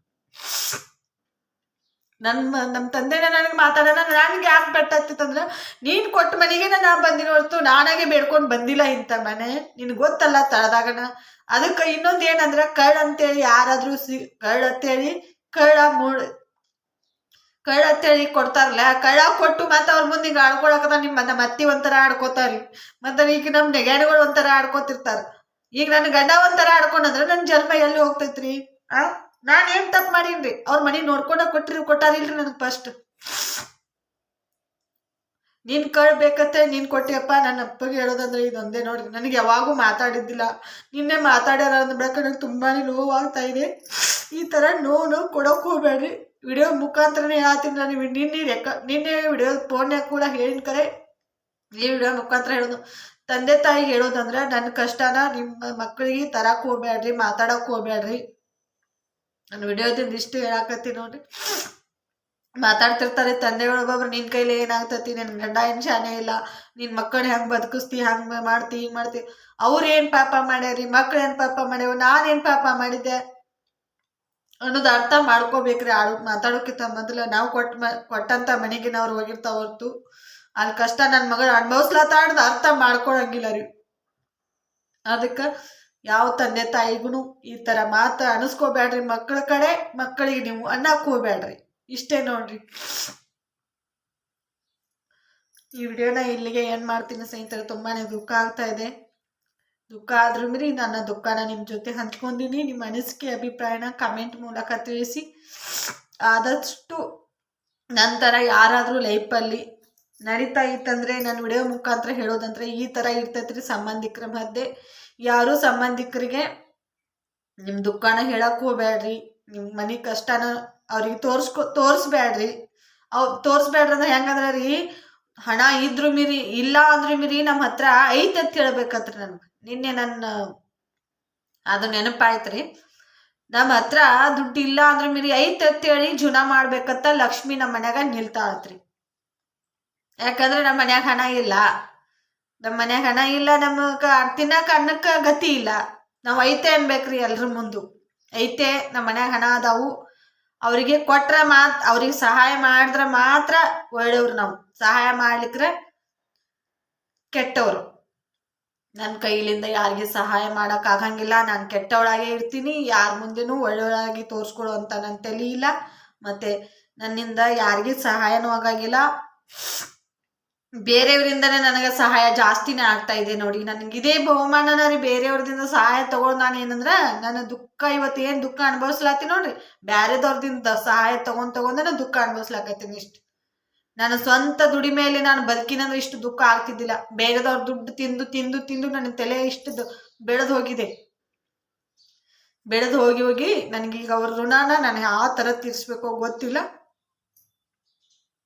ನನ್ನ ನಮ್ಮ ತಂದೆನೇ ನನಗೆ ಮಾತಾಡೋಣ ನನಗೆ ಯಾಕೆ ಪೆಟ್ಟಾಗ್ತಿತ್ತಂದ್ರೆ ನೀನು ಕೊಟ್ಟ ಮನೆಗೆ ನಾನು ಬಂದಿರೋ ಹೊರತು ನಾನಾಗೆ ಬೇಡ್ಕೊಂಡು ಬಂದಿಲ್ಲ ಇಂಥ ಮನೆ. ನಿನ್ಗೆ ಗೊತ್ತಲ್ಲ ತಳದಾಗಣ ಅದಕ್ಕೆ ಇನ್ನೊಂದು ಏನಂದ್ರೆ, ಕಳ್ ಅಂತೇಳಿ ಯಾರಾದರೂ ಸಿ, ಕಳ್ ಅಂತೇಳಿ ಕಳ್ಳ ಮೂಡ್, ಕಳ್ಳ ಅಂತೇಳಿ ಕೊಡ್ತಾರಲ್ಲ ಕಳ್ಳ ಕೊಟ್ಟು ಮತ್ತೆ ಅವ್ರ ಮುಂದೆ ಹಿಂಗೆ ಆಡ್ಕೊಳಕದ ನಿಮ್ಮ ನಮ್ಮ ಅತ್ತಿ ಒಂಥರ ಆಡ್ಕೋತಾರಿ. ಮತ್ತೆ ಈಗ ನಮ್ಮ ನೆಗ್ಯಾಣಿಗಳು ಒಂಥರ ಆಡ್ಕೋತಿರ್ತಾರ. ಈಗ ನನ್ನ ಗಂಡ ಒಂಥರ ಆಡ್ಕೊಂಡಂದ್ರೆ ನನ್ನ ಜನ್ಮ ಎಲ್ಲಿ ಹೋಗ್ತೈತ್ರಿ? ಆ? ನಾನು ಏನ್ ತಪ್ಪು ಮಾಡೀನ್ರಿ? ಅವ್ರ ಮನೆ ನೋಡ್ಕೊಂಡ ಕೊಟ್ಟಿರಿ ಕೊಟ್ಟಾರಿಲ್ರಿ ನನಗೆ ಫಸ್ಟ್ ನೀನ್ ಕಳ್ಬೇಕತ್ತೆ ನೀನ್ ಕೊಟ್ಟಿಯಪ್ಪ, ನನ್ನ ಅಪ್ಪಗೆ ಹೇಳೋದಂದ್ರೆ ಇದೊಂದೇ ನೋಡ್ರಿ. ನನಗೆ ಯಾವಾಗೂ ಮಾತಾಡಿದ್ದಿಲ್ಲ. ನಿನ್ನೆ ಮಾತಾಡ್ಯಾರ ಅಂದ್ಬೇಕ ನನಗೆ ತುಂಬಾನೇ ನೋವಾಗ್ತಾ ಇದೆ. ಈ ಥರ ನೋವು ನೋವು ಕೊಡೋಕೆ ಹೋಗ್ಬೇಡ್ರಿ. ವಿಡಿಯೋ ಮುಖಾಂತರನೇ ಹೇಳ್ತೀನಿ ನಾನು ನಿನ್ನೆ ರೆಕ, ನಿನ್ನೆ ವಿಡಿಯೋ ಫೋನ್ಯಾಗ ಕೂಡ ಹೇಳಿನ ಕರೆ. ಈ ವಿಡಿಯೋ ಮುಖಾಂತರ ಹೇಳೋದು. ತಂದೆ ತಾಯಿ ಹೇಳೋದಂದ್ರೆ ನನ್ನ ಕಷ್ಟನ ನಿಮ್ಮ ಮಕ್ಕಳಿಗೆ ತರಕ್ಕೆ ಹೋಗ್ಬೇಡ್ರಿ, ಮಾತಾಡೋಕೆ ಹೋಗ್ಬೇಡ್ರಿ. ನಾನು ವಿಡಿಯೋದಿಂದ ಇಷ್ಟು ಹೇಳಾಕತ್ತೀನಿ ನೋಡ್ರಿ. ಮಾತಾಡ್ತಿರ್ತಾರೆ ತಂದೆಗಳು ಒಬ್ಬೊಬ್ರು ನಿನ್ನ ಕೈಲಿ ಏನಾಗ್ತತಿ? ನಿನ್ನ ಗಂಡ ಏನು ಶಾನೆ ಇಲ್ಲ? ನಿನ್ನ ಮಕ್ಕಳು ಹೆಂಗೆ ಬದುಕಿಸ್ತಿ? ಹಂಗೆ ಮಾಡ್ತಿ, ಹಿಂಗೆ ಮಾಡ್ತಿ? ಅವ್ರು ಏನು ಪಾಪ ಮಾಡ್ಯಾರಿ? ಮಕ್ಳು ಏನು ಪಾಪ ಮಾಡ್ಯಾವ? ನಾನೇನು ಪಾಪ ಮಾಡಿದ್ದೆ? ಅನ್ನೋದು ಅರ್ಥ ಮಾಡ್ಕೋಬೇಕ್ರಿ ಆಳು ಮಾತಾಡೋಕ್ಕಿಂತ ಮೊದಲು. ನಾವು ಕೊಟ್ಟ ಮ ಕೊಟ್ಟಂಥ ಮನೆಗೆ ನಾವು ಹೋಗಿರ್ತಾವ ಹೊರ್ತು. ಅಲ್ಲಿ ಕಷ್ಟ ನನ್ನ ಮಗಳು ಅನುಭವಿಸ್ಲತ್ತಾಡ್ದು ಅರ್ಥ ಮಾಡ್ಕೊಳಂಗಿಲ್ಲ ರೀ. ಅದಕ್ಕೆ ಯಾವ ತಂದೆ ತಾಯಿಗೂ ಈ ಥರ ಮಾತು ಅನಿಸ್ಕೋಬೇಡ್ರಿ ಮಕ್ಕಳ ಕಡೆ, ಮಕ್ಕಳಿಗೆ ನೀವು ಅನ್ನ ಇಷ್ಟೇ ನೋಡ್ರಿ. ಈ ವಿಡಿಯೋನ ಇಲ್ಲಿಗೆ ಏನು ಮಾಡ್ತೀನಿ ಸ್ನೇಹಿತರೆ ತುಂಬಾ ದುಃಖ ಆಗ್ತಾ ಇದೆ. ದುಃಖ ಆದ್ರೂ ಮೀರಿ ನನ್ನ ದುಃಖನ ನಿಮ್ಮ ಜೊತೆ ಹಂಚ್ಕೊಂಡಿನಿ. ನಿಮ್ಮ ಅನಿಸಿಕೆ, ಅಭಿಪ್ರಾಯನ ಕಮೆಂಟ್ ಮೂಲಕ ತಿಳಿಸಿ. ಆದಷ್ಟು ನಂತರ ಯಾರಾದರೂ ಲೈಫಲ್ಲಿ ನಡೀತಾ ಇತ್ತಂದ್ರೆ, ನಾನು ವಿಡಿಯೋ ಮುಖಾಂತರ ಹೇಳೋದಂದ್ರೆ ಈ ಥರ ಇರ್ತೈತ್ರಿ. ಸಂಬಂಧಿಕರ ಮಧ್ಯೆ ಯಾರು ಸಂಬಂಧಿಕರಿಗೆ ನಿಮ್ಮ ದುಃಖನ ಹೇಳಕ್ಕೆ ಹೋಗ್ಬೇಡ್ರಿ ನಿಮ್ಮ ಮನೆ ಕಷ್ಟನ ಅವ್ರಿಗೆ ತೋರ್ಸ್ಕೊ, ತೋರಿಸ್ಬೇಡ್ರಿ. ಅವ್ ತೋರಿಸ್ಬೇಡ್ರಿ ಅಂದ್ರೆ ಹೆಂಗಂದ್ರೆ ರೀ, ಹಣ ಇದ್ರು ಮೀರಿ, ಇಲ್ಲ ಅಂದ್ರು ಮೀರಿ ನಮ್ಮ ಹತ್ರ ಐತೆ ಅಂತ ಹೇಳ್ಬೇಕತ್ರಿ ನನ್ಗೆ. ನಿನ್ನೆ ನನ್ನ, ಅದು ನೆನಪಾಯ್ತ್ರಿ. ನಮ್ಮ ಹತ್ರ ದುಡ್ಡು ಇಲ್ಲ ಅಂದ್ರ ಮೀರಿ ಐತೆ ಅಂತೇಳಿ ಜುನ ಮಾಡ್ಬೇಕಂತ ಲಕ್ಷ್ಮಿ ನಮ್ಮ ಮನ್ಯಾಗ ನಿಲ್ತಾಳತ್ರಿ. ಯಾಕಂದ್ರೆ ನಮ್ಮ ಮನ್ಯಾಗ ಹಣ ಇಲ್ಲ. ನಮ್ಮ ಮನ್ಯಾಗ ಹಣ ಇಲ್ಲ ನಮಗೆ ತಿನ್ನಕ ಅನ್ನಕ್ಕೆ ಗತಿ ಇಲ್ಲ. ನಾವು ಐತೆ ಅನ್ಬೇಕ್ರಿ ಎಲ್ರ ಮುಂದು. ಐತೆ ನಮ್ಮ ಮನ್ಯಾಗ ಹಣ ಅದಾವು. ಅವರಿಗೆ ಕೊಟ್ರ ಮಾತ್, ಅವ್ರಿಗೆ ಸಹಾಯ ಮಾಡಿದ್ರೆ ಮಾತ್ರ ಒಳ್ಳೆಯವ್ರು ನಾವು. ಸಹಾಯ ಮಾಡ್ಲಿಕ್ರೆ ಕೆಟ್ಟವರು. ನನ್ನ ಕೈಲಿಂದ ಯಾರಿಗೆ ಸಹಾಯ ಮಾಡಕ್ ಆಗಂಗಿಲ್ಲ. ನಾನು ಕೆಟ್ಟವಳಾಗೆ ಇರ್ತೀನಿ. ಯಾರ ಮುಂದೆನೂ ಒಳ್ಳೆಯವಳಾಗಿ ತೋರಿಸ್ಕೊಡುವಂತ ನನ್ನ ತಲೆ ಇಲ್ಲ. ಮತ್ತೆ ನನ್ನಿಂದ ಯಾರಿಗೆ ಸಹಾಯನೂ ಆಗಂಗಿಲ್ಲ. ಬೇರೆಯವರಿಂದನೇ ನನಗೆ ಸಹಾಯ ಜಾಸ್ತಿನೇ ಆಗ್ತಾ ಇದೆ ನೋಡಿ. ನನಗೆ ಇದೇ ಬಹುಮಾನನ ರೀ ಬೇರೆಯವ್ರದಿಂದ ಸಹಾಯ ತಗೊಂಡು ನಾನು ಏನಂದ್ರೆ, ನನ್ನ ದುಃಖ ಇವತ್ತು ಏನು ದುಃಖ ಅನುಭವಿಸ್ಲಾತಿ ನೋಡ್ರಿ. ಬ್ಯಾರೆದವ್ರದಿಂದ ಸಹಾಯ ತಗೊಂಡ್ ತಗೊಂಡ ನಾನು ದುಃಖ ಅನುಭವಿಸ್ಲಾಕತ್ತೀನಿ ಇಷ್ಟು. ನನ್ನ ಸ್ವಂತ ದುಡಿಮೆಯಲ್ಲಿ ನಾನು ಬದುಕಿನಂದ್ರೆ ಇಷ್ಟು ದುಃಖ ಆಗ್ತಿದ್ದಿಲ್ಲ. ಬೇರೆದವ್ರ ದುಡ್ಡು ತಿಂದು ತಿಂದು ತಿಂದು ನನ್ನ ತಲೆ ಇಷ್ಟು ಬೆಳೆದು ಹೋಗಿದೆ. ಬೆಳೆದು ಹೋಗಿ ಹೋಗಿ ನನಗೀಗ ಅವ್ರ ಋಣನ ನಾನು ಯಾವ ಥರ ತೀರಿಸ್ಬೇಕೋ ಗೊತ್ತಿಲ್ಲ.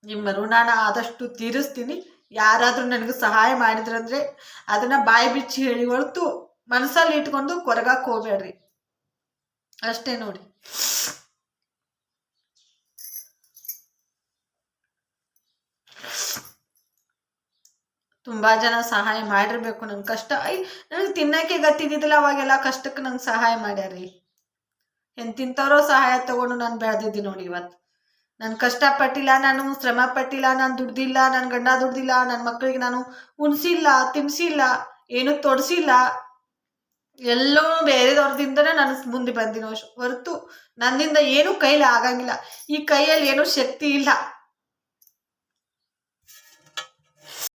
ನಿಮ್ಮ ಋಣನ ಆದಷ್ಟು ತೀರಿಸ್ತೀನಿ. ಯಾರಾದರೂ ನನಗೆ ಸಹಾಯ ಮಾಡಿದ್ರಂದ್ರೆ ಅದನ್ನ ಬಾಯಿ ಬಿಚ್ಚಿ ಹೇಳಿ ಹೊರತು ಮನಸ್ಸಲ್ಲಿ ಇಟ್ಕೊಂಡು ಕೊರಗಕ್ಕೆ ಹೋಗ್ಬೇಡ್ರಿ. ಅಷ್ಟೇ ನೋಡಿ. ತುಂಬಾ ಜನ ಸಹಾಯ ಮಾಡಿರ್ಬೇಕು ನನ್ ಕಷ್ಟ. ಐ, ನನಗೆ ತಿನ್ನಕ್ಕೆ ಗತ್ತಿದ್ದಿದ್ದಿಲ್ಲ ಅವಾಗೆಲ್ಲ ಕಷ್ಟಕ್ಕೆ ನಂಗೆ ಸಹಾಯ ಮಾಡ್ಯಾರಿ ಎಂತಿಂತವರೋ ಸಹಾಯ ತಗೊಂಡು ನಾನು ಬೆಳೆದಿದ್ದೀನಿ ನೋಡಿ ಇವತ್ತು. ನಾನು ಕಷ್ಟಪಟ್ಟಿಲ್ಲ, ನಾನು ಶ್ರಮ ಪಟ್ಟಿಲ್ಲ ನಾನು ದುಡ್ದಿಲ್ಲ ನನ್ನ ಗಂಡ ದುಡ್ದಿಲ್ಲ ನನ್ನ ಮಕ್ಕಳಿಗೆ ನಾನು ಉಣಿಸಿಲ್ಲ, ತಿನ್ಸಿಲ್ಲ, ಏನು ತೊಡಸಿಲ್ಲ. ಎಲ್ಲೋ ಬೇರೆದವ್ರದಿಂದನೇ ನಾನು ಮುಂದೆ ಬಂದಿನೋ ಹೊರತು ನನ್ನಿಂದ ಏನೂ ಕೈಲಿ ಆಗಂಗಿಲ್ಲ. ಈ ಕೈಯಲ್ಲಿ ಏನೂ ಶಕ್ತಿ ಇಲ್ಲ.